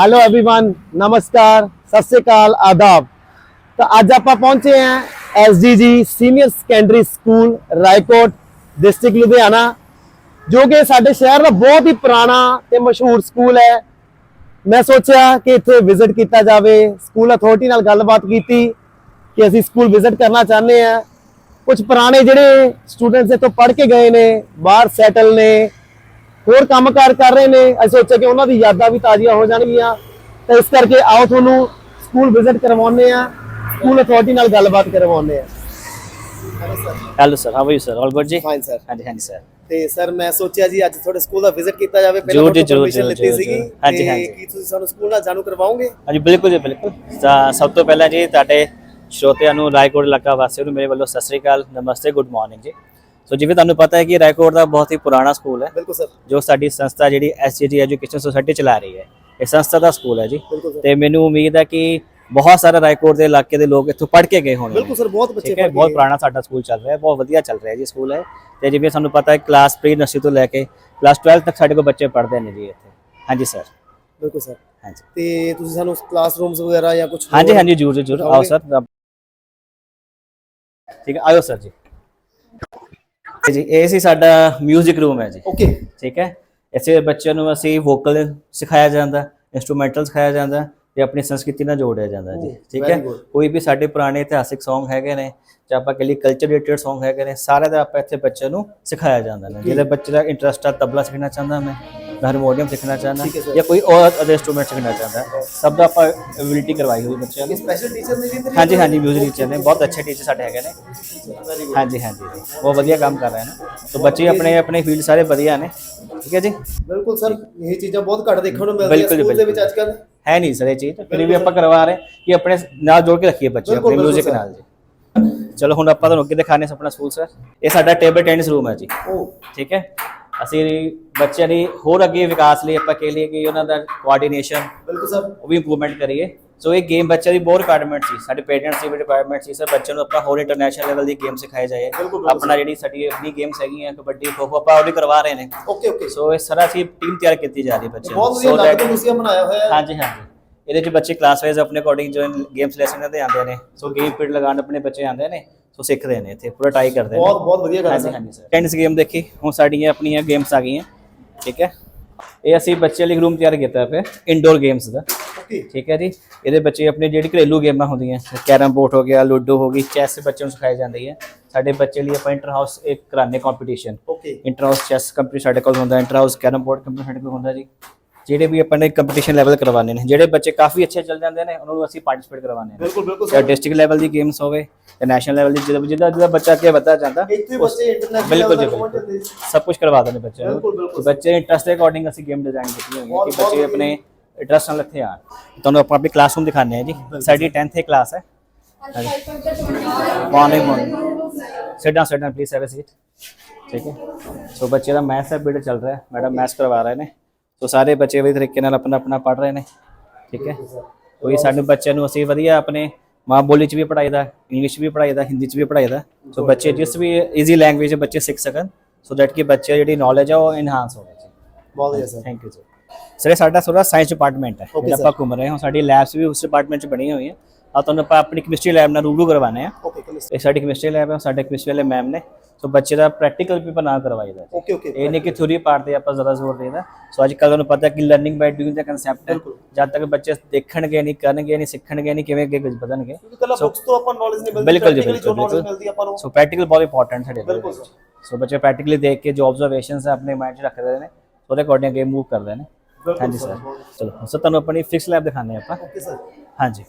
Hello everyone ਨਮਸਕਾਰ ਸਤਿ ਸ੍ਰੀ ਅਕਾਲ ਆਦਾਬ ਤਾਂ ਅੱਜ ਆਪਾਂ ਪਹੁੰਚੇ ਹਾਂ SDG senior secondary school Raikot district Ludhiana ਜੋ ਕਿ ਸਾਡੇ ਸ਼ਹਿਰ ਦਾ ਬਹੁਤ ਹੀ ਪੁਰਾਣਾ ਤੇ ਮਸ਼ਹੂਰ ਸਕੂਲ ਹੈ ਮੈਂ ਸੋਚਿਆ ਕਿ ਇੱਥੇ ਵਿਜ਼ਿਟ ਕੀਤਾ ਜਾਵੇ ਸਕੂਲ ਅਥਾਰਟੀ ਨਾਲ ਗੱਲਬਾਤ ਕੀਤੀ ਕਿ ਅਸੀਂ ਸਕੂਲ ਵਿਜ਼ਿਟ ਕਰਨਾ ਚਾਹੁੰਦੇ ਹਾਂ ਕੁਝ ਪੁਰਾਣੇ ਜਿਹੜੇ ਸਟੂਡੈਂਟਸ ਇੱਥੋਂ ਪੜ੍ਹ ਕੇ ਗਏ ਨੇ ਬਾਹਰ ਸੈਟਲ ਨੇ ਹੋਰ ਕੰਮਕਾਰ ਕਰ ਰਹੇ ਨੇ। ਅਸੀਂ ਸੋਚਿਆ ਕਿ ਉਹਨਾਂ ਦੀ ਯਾਦਾਂ ਵੀ ਤਾਜ਼ੀਆਂ ਹੋ ਜਾਣਗੀਆਂ। ਤਾਂ ਇਸ ਕਰਕੇ ਆਓ ਤੁਹਾਨੂੰ ਸਕੂਲ ਵਿਜ਼ਿਟ ਕਰਵਾਉਂਦੇ ਆ ਸਕੂਲ ਅਥਾਰਟੀ ਨਾਲ ਗੱਲਬਾਤ ਕਰਵਾਉਂਦੇ ਆ hello sir how are you sir all good ਜੀ? ਫਾਈਨ ਸਰ ਹਾਂਜੀ ਹਾਂਜੀ ਸਰ ਤੇ ਸਰ ਮੈਂ ਸੋਚਿਆ ਜੀ ਅੱਜ ਤੁਹਾਡੇ ਸਕੂਲ ਦਾ ਵਿਜ਼ਿਟ ਕੀਤਾ ਜਾਵੇ। ਜ਼ਰੂਰ ਜੀ, ਜ਼ਰੂਰ, ਲਿੱਤੀ ਸੀਗੀ। ਹਾਂਜੀ, ਤੇ ਹਾਂਜੀ। ਕੀ ਤੁਸੀਂ ਸਾਨੂੰ ਸਕੂਲ ਨਾਲ ਜਾਣੂ ਕਰਵਾਓਗੇ? ਹਾਂਜੀ ਬਿਲਕੁਲ ਜੀ ਬਿਲਕੁਲ। ਤਾਂ ਸਭ ਤੋਂ ਪਹਿਲਾਂ ਜੀ ਤੁਹਾਡੇ ਸ਼ਰੋਤਿਆਂ ਨੂੰ ਰਾਏਕੋਟ ਇਲਾਕਾ ਵਾਸੀਆਂ ਨੂੰ ਮੇਰੇ ਵੱਲੋਂ ਸਤਿ ਸ੍ਰੀ ਅਕਾਲ ਨਮਸਤੇ ਗੁੱਡ ਮਾਰਨਿੰਗ ਜੀ। ਸੋ ਜਿਵੇਂ ਤੁਹਾਨੂੰ ਪਤਾ ਹੈ ਕਿ ਰਾਏਕੋਟ ਦਾ ਬਹੁਤ ਹੀ ਪੁਰਾਣਾ ਸਕੂਲ ਹੈ। ਬਿਲਕੁਲ ਸਰ। ਜੋ ਸਾਡੀ ਸੰਸਥਾ ਜਿਹੜੀ ਐਸਜੀਟੀ ਐਜੂਕੇਸ਼ਨ ਸੁਸਾਇਟੀ ਚਲਾ ਰਹੀ ਹੈ। ਇਹ ਸੰਸਥਾ ਦਾ ਸਕੂਲ ਹੈ ਜੀ। ਤੇ ਮੈਨੂੰ ਉਮੀਦ ਹੈ ਕਿ ਬਹੁਤ ਸਾਰੇ ਰਾਏਕੋਟ ਦੇ ਇਲਾਕੇ ਦੇ ਲੋਕ ਇੱਥੋਂ ਪੜ੍ਹ ਕੇ ਗਏ ਹੋਣਗੇ। ਬਿਲਕੁਲ ਸਰ ਬਹੁਤ ਬੱਚੇ ਪੜ੍ਹ ਬਹੁਤ ਪੁਰਾਣਾ ਸਾਡਾ ਸਕੂਲ ਚੱਲ ਰਿਹਾ ਹੈ ਬਹੁਤ ਵਧੀਆ ਚੱਲ ਰਿਹਾ ਜੀ ਸਕੂਲ ਹੈ। ਤੇ ਜਿਵੇਂ ਸਾਨੂੰ ਪਤਾ ਹੈ ਕਲਾਸ ਪ੍ਰੀ ਨਰਸਰੀ ਤੋਂ ਲੈ ਕੇ ਕਲਾਸ 12 ਤੱਕ ਸਾਡੇ ਕੋਲ ਬੱਚੇ ਪੜ੍ਹਦੇ ਨੇ ਜੀ ਇੱਥੇ। ਹਾਂਜੀ ਸਰ। ਬਿਲਕੁਲ ਸਰ। ਹਾਂਜੀ। ਤੇ ਤੁਸੀਂ ਸਾਨੂੰ ਕਲਾਸਰੂਮਸ ਵਗੈਰਾ ਜਾਂ ਕੁਝ ਹਾਂਜੀ ਹਾਂਜੀ ਜਰੂਰ ਜਰੂਰ। ਆਓ ਸਰ। ਠੀਕ ਹੈ ਆਇਓ ਸਰ ਜੀ। ਜੀ ਇਹ ਸੀ ਸਾਡਾ 뮤직 ਰੂਮ ਹੈ ਜੀ। ਓਕੇ ਠੀਕ ਹੈ? ਇਸੇ ਬੱਚਿਆਂ ਨੂੰ ਅਸੀਂ ਵੋਕਲ ਸਿਖਾਇਆ ਜਾਂਦਾ ਇਨਸਟਰੂਮੈਂਟਲ ਸਿਖਾਇਆ ਜਾਂਦਾ ਤੇ ਆਪਣੀ ਸੰਸਕ੍ਰਿਤੀ ਨਾਲ ਜੋੜਿਆ ਜਾਂਦਾ ਜੀ। Oh, ਠੀਕ ਹੈ. ਕੋਈ ਵੀ ਸਾਡੇ ਪੁਰਾਣੇ ਇਤਿਹਾਸਿਕ Song ਹੈਗੇ ਨੇ ਜਾਂ ਆਪਾਂ ਕਹ ਲਈ ਕਲਚਰ ਰਿਲੇਟਡ Song ਹੈਗੇ ਨੇ ਸਾਰੇ ਦਾ ਆਪਾਂ ਇੱਥੇ ਬੱਚਿਆਂ ਨੂੰ ਸਿਖਾਇਆ ਜਾਂਦਾ ਨੇ ਜਿਹਦੇ ਬੱਚੇ ਦਾ ਇੰਟਰਸਟ ਆ ਤਬਲਾ ਸਿੱਖਣਾ ਚਾਹੁੰਦਾ ਮੈਂ। ਮੈਂ ਹਾਰਮੋਨੀਅਮ ਸਿੱਖਣਾ ਚਾਹੁੰਦਾ ਠੀਕ ਹੈ ਸਰ। ਜਾਂ ਕੋਈ ਹੋਰ ਅਦਰ ਇੰਸਟਰੂਮੈਂਟ ਸਿੱਖਣਾ ਚਾਹੁੰਦਾ ਸਭ ਦਾ ਆਪਾਂ ਐਬਿਲਿਟੀ ਕਰਵਾਈ ਹੋਈ ਬੱਚਿਆਂ ਨੂੰ। ਸਪੈਸ਼ਲ ਟੀਚਰ ਨੇ ਵੀ ਤੇਰੀ ਹਾਂਜੀ ਹਾਂਜੀ ਮਿਊਜ਼ਿਕ ਟੀਚਰ ਨੇ ਬਹੁਤ ਅੱਛੇ ਟੀਚਰ ਸਾਡੇ ਹੈਗੇ ਨੇ। ਵੈਰੀ ਗੁੱਡ ਹਾਂਜੀ ਹਾਂਜੀ ਜੀ, ਬਹੁਤ ਵਧੀਆ ਕੰਮ ਕਰ ਰਹੇ ਨੇ। ਸੋ ਬੱਚੇ ਆਪਣੇ ਆਪਣੇ ਫੀਲਡ ਸਾਰੇ ਵਧੀਆ ਨੇ। ਠੀਕ ਹੈ ਜੀ? ਬਿਲਕੁਲ ਸਰ ਇਹ ਚੀਜ਼ਾਂ ਬਹੁਤ ਘੱਟ ਦੇਖਣ ਨੂੰ ਮਿਲਦੀਆਂ ਬਿਲਕੁਲ ਜੀ, ਸਕੂਲ ਦੇ ਵਿੱਚ ਅੱਜ ਕੱਲ੍ਹ ਹੈ ਨਹੀਂ ਸਰ ਇਹ ਚੀਜ਼ ਫਿਰ ਵੀ ਆਪਾਂ ਕਰਵਾ ਰਹੇ ਕਿ ਆਪਣੇ ਨਾਲ ਜੋੜ ਕੇ ਰੱਖੀਏ ਬੱਚੇ ਬਿਲਕੁਲ, ਆਪਣੇ ਮਿਊਜ਼ਿਕ ਬਿਲਕੁਲ ਨਾਲ ਜੀ। ਚਲੋ ਹੁਣ ਆਪਾਂ ਤੁਹਾਨੂੰ ਅੱਗੇ ਦਿਖਾਣੇ ਆਪਣਾ ਸਕੂਲ ਸਰ ਇਹ ਸਾਡਾ ਟੇਬਲ ਟੈਨਿਸ ਰੂਮ ਹੈ ਜੀ। ਓ। ਠੀਕ ਹੈ? ਅਸੀਂ ਬੱਚਿਆਂ ਦੀ ਹੋਰ ਅੱਗੇ ਵਿਕਾਸ ਲਈ ਆਪਾਂ ਕਹਿ ਲਈਏ ਕਿ ਉਹਨਾਂ ਦਾ ਕੋਆਰਡੀਨੇਸ਼ਨ ਬਿਲਕੁਲ ਸਰ। ਉਹ ਵੀ ਇੰਪਰੂਵਮੈਂਟ ਕਰੀਏ। ਸੋ ਇਹ ਗੇਮ ਬੱਚਿਆਂ ਦੀ ਬਹੁਤ ਰਿਕੁਆਇਰਮੈਂਟ ਸੀ। ਸਾਡੇ ਪੇਰੈਂਟਸ ਦੀ ਵੀ ਰਿਕੁਆਇਰਮੈਂਟ ਸੀ ਸਰ। ਬੱਚਿਆਂ ਨੂੰ ਆਪਾਂ ਹੋਰ ਇੰਟਰਨੈਸ਼ਨਲ ਲੈਵਲ ਦੀ ਗੇਮ ਸਿਖਾਏ ਜਾਏ। ਆਪਣਾ ਜਿਹੜੀ ਸਾਡੀ ਆਪਣੀ ਗੇਮਸ ਹੈਗੀਆਂ ਕਬੱਡੀ ਖੋ ਖੋ ਆਪਾਂ ਉਹ ਵੀ ਕਰਵਾ ਰਹੇ ਨੇ। ਓਕੇ ਓਕੇ ਸੋ ਇਹ ਸਾਰਾ ਅਸੀਂ ਟੀਮ ਤਿਆਰ ਕੀਤੀ ਜਾ ਰਹੀ ਹੈ ਬੱਚਿਆਂ ਬਹੁਤ ਵਧੀਆ so ਲੱਗ that- ਰਿਹਾ ਤੁਸੀਂ ਬਣਾਇਆ ਹੋਇਆ। ਹੈ ਹਾਂਜੀ ਹਾਂਜੀ। ਇਹਦੇ ਚ ਬੱਚੇ ਕਲਾਸ ਵਾਈਜ਼ ਆਪਣੇ ਅਕੋਰਡਿੰਗ ਜੋ ਗੇਮਸ ਲੈਸਨ ਦੇ ਆਉਂਦੇ ਨੇ। ਸੋ ਗੇਮ ਪੀਰੀਅਡ ਲਗਾਉਣ ਆਪਣੇ ਬੱਚੇ ਆਉਂਦੇ ਨੇ। ਸੋ ਸਿੱਖਦੇ ਨੇ ਇੱਥੇ ਪੂਰਾ ਟਰਾਈ ਕਰਦੇ ਨੇ। ਬਹੁਤ ਬਹੁਤ ਵਧੀਆ ਗੱਲ ਹੈ। ਹਾਂਜੀ ਸਰ ਟੈਨਿਸ ਗੇਮ ਦੇਖੀ ਹੁਣ ਸਾਡੀਆਂ ਆਪਣੀਆਂ ਗੇਮਸ ਆ ਗਈਆਂ ਠੀਕ ਹੈ। ਇਹ ਅਸੀਂ ਬੱਚੇ ਲਈ ਰੂਮ ਤਿਆਰ ਕੀਤਾ ਪਿਆ ਇਨਡੋਰ ਗੇਮਸ ਦਾ। ਠੀਕ ਹੈ ਜੀ ਇਹਦੇ ਬੱਚੇ ਆਪਣੀ ਜਿਹੜੀ ਘਰੇਲੂ ਗੇਮਾਂ ਹੁੰਦੀਆਂ ਕੈਰਮ ਬੋਰਡ ਹੋ ਗਿਆ ਲੂਡੋ ਹੋ ਗਈ ਚੈਸ ਬੱਚਿਆਂ ਨੂੰ ਸਿਖਾਈ ਜਾਂਦੀ ਹੈ। ਸਾਡੇ ਬੱਚੇ ਲਈ ਆਪਾਂ ਇੰਟਰ ਹਾਊਸ ਇੱਕ ਕਰਾਨੇ competition okay. Inter house chess competition ਸਾਡੇ ਕੋਲ ਹੁੰਦਾ inter house carrom board competition ਸਾਡੇ ਕੋਲ ਹੁੰਦਾ ਜੀ। ਜਿਹੜੇ ਵੀ ਆਪਾਂ ਨੇ ਕੰਪੀਟੀਸ਼ਨ ਲੈਵਲ ਕਰਵਾਉਂਦੇ ਨੇ ਜਿਹੜੇ ਬੱਚੇ ਕਾਫੀ ਅੱਛੇ ਚੱਲ ਜਾਂਦੇ ਨੇ ਉਹਨਾਂ ਨੂੰ ਅਸੀਂ ਪਾਰਟਿਸਿਪੇਟ ਕਰਵਾਉਂਦੇ ਨੇ। ਬਿਲਕੁਲ ਬਿਲਕੁਲ ਡਿਸਟ੍ਰਿਕਟ ਲੈਵਲ ਦੀ ਗੇਮਸ ਹੋਵੇ ਜਾਂ ਨੈਸ਼ਨਲ ਲੈਵਲ ਦੀ ਜਿਹਦਾ ਜਿਹਦਾ ਜਿਹਦਾ ਬੱਚਾ ਅੱਗੇ ਵੱਧਦਾ ਜਾਂਦਾ ਇੱਥੇ ਬੱਚੇ ਇੰਟਰਨੈਸ਼ਨਲ ਬਿਲਕੁਲ ਜੀ ਬਿਲਕੁਲ। ਸਭ ਕੁਝ ਕਰਵਾ ਦਿੰਦੇ ਬੱਚਿਆਂ ਨੂੰ ਬਿਲਕੁਲ, ਬਿਲਕੁਲ। ਬੱਚੇ ਇੰਟਰਸਟ ਦੇ ਅਕੋਰਡਿੰਗ ਅਸੀਂ ਗੇਮ ਡਿਜ਼ਾਈਨ ਕੀਤੀ ਹੋਈ ਹੈ ਕਿ ਬੱਚੇ ਆਪਣੇ ਇੰਟਰਸਟ ਨਾਲ ਇੱਥੇ ਆਣ ਤੁਹਾਨੂੰ ਆਪਾਂ ਆਪਣੀ ਕਲਾਸਰੂਮ ਦਿਖਾਉਂਦੇ ਹਾਂ ਜੀ। ਸਾਡੀ 10th ਦੀ ਕਲਾਸ ਹੈ। Morning morning sit down sit down please have a seat ਠੀਕ ਹੈ। ਸੋ ਬੱਚੇ ਦਾ ਮੈਥ ਦਾ ਪੀਰੀਅਡ ਚੱਲ ਰਿਹਾ ਹੈ। ਮੈਡਮ ਮੈਥ ਕਰਵਾ ਰਹੇ ਨੇ। ਸੋ ਸਾਰੇ ਬੱਚੇ ਵਧੀਆ ਤਰੀਕੇ ਨਾਲ ਆਪਣਾ ਆਪਣਾ ਪੜ੍ਹ ਰਹੇ ਨੇ ਠੀਕ ਹੈ? ਕੋਈ ਸਾਡੇ ਬੱਚਿਆਂ ਨੂੰ ਅਸੀਂ ਵਧੀਆ ਆਪਣੇ ਮਾਂ ਬੋਲੀ ਚ ਵੀ ਪੜਾਈਦਾ ਇੰਗਲਿਸ਼ ਵੀ ਪੜਾਈਦਾ ਹਿੰਦੀ ਚ ਵੀ ਪੜਾਈਦਾ ਸੋ ਬੱਚੇ ਜਿਸ ਵੀ ਈਜ਼ੀ ਲੈਂਗੁਏਜ ਬੱਚੇ ਸਿੱਖ ਸਕਣ ਸੋ ਦੈਟ ਕਿ ਬੱਚੇ ਜਿਹੜੀ ਨੌਲੇਜ ਹੈ ਉਹ ਇਨਹਾਂਸ ਹੋਵੇ ਜੀ। ਬਹੁਤ ਵਧੀਆ sir thank you sir sir ਸਾਡਾ ਥੋੜਾ ਸਾਇੰਸ ਡਿਪਾਰਟਮੈਂਟ ਹੈ ਜਿਹੜਾ. ਆਪਾਂ ਘੁੰਮ ਰਹੇ ਹਾਂ ਸਾਡੀ ਲੈਬਸ ਵੀ ਉਸ ਡਿਪਾਰਟਮੈਂਟ ਚ ਬਣੀਆਂ ਹੋਈਆਂ। ਆ ਤੁਹਾਨੂੰ ਆਪਾਂ ਆਪਣੀ ਕੈਮਿਸਟਰੀ ਲੈਬ ਨਾਲ ਰੂਬਰੂ ਕਰਵਾਣੇ ਆ ਓਕੇ ਇਹ ਸਾਡੀ ਕੈਮਿਸਟਰੀ ਲੈਬ ਹੈ ਸਾਡੇ ਕੈਮਿਸਟਰੀ ਵਾਲੇ ਮੈਮ ਨੇ। ਸੋ ਬੱਚੇ ਦਾ ਪ੍ਰੈਕਟੀਕਲ ਵੀ ਬਣਾ ਕਰਵਾਈਦਾ ਓਕੇ ਓਕੇ ਇਹ ਨਹੀਂ ਕਿ ਥਿਊਰੀ ਪਾਰਟ ਤੇ ਆਪਾਂ ਜ਼ਿਆਦਾ ਜ਼ੋਰ ਦੇਦਾ ਸੋ ਅੱਜ ਕੱਲ੍ਹ ਤੁਹਾਨੂੰ ਪਤਾ ਕਿ ਲਰਨਿੰਗ ਬਾਈ ਡੂਇੰਗ ਦਾ ਕਨਸੈਪਟ ਹੈ। ਜਦ ਤੱਕ ਬੱਚੇ ਦੇਖਣਗੇ ਨਹੀਂ ਕਰਨਗੇ ਨਹੀਂ ਸਿੱਖਣਗੇ ਨਹੀਂ ਕਿਵੇਂ ਅੱਗੇ ਕੁਝ ਵਧਣਗੇ। ਕਿਉਂਕਿ ਕੱਲਾ ਬੁੱਕਸ ਤੋਂ ਆਪਾਂ ਨੌਲੇਜ ਨਹੀਂ ਮਿਲਦੀ ਬਿਲਕੁਲ ਜੀ, ਬਿਲਕੁਲ, ਸੋ ਪ੍ਰੈਕਟੀਕਲ ਬਹੁਤ ਇੰਪੋਰਟੈਂਟ ਸਾਡੇ ਲਈ। ਸੋ ਬੱਚੇ ਪ੍ਰੈਕਟੀਕਲੀ ਦੇਖ ਕੇ ਜੋ ਆਬਜ਼ਰਵੇਸ਼ਨਸ ਆਪਣੇ ਮਾਈਂਡ 'ਚ ਰੱਖਦੇ ਨੇ ਉਹਦੇ ਅਕੋਰਡਿੰਗ ਅੱਗੇ ਮੂਵ ਕਰਦੇ ਨੇ। ਹਾਂਜੀ ਸਰ ਚਲੋ ਸਰ ਤੁਹਾਨੂੰ ਆਪਣੀ ਫਿਕਸ ਲੈਬ ਹਾਂ ਆਪਾਂ। ਓਕੇ ਸਰ ਹਾਂਜੀ।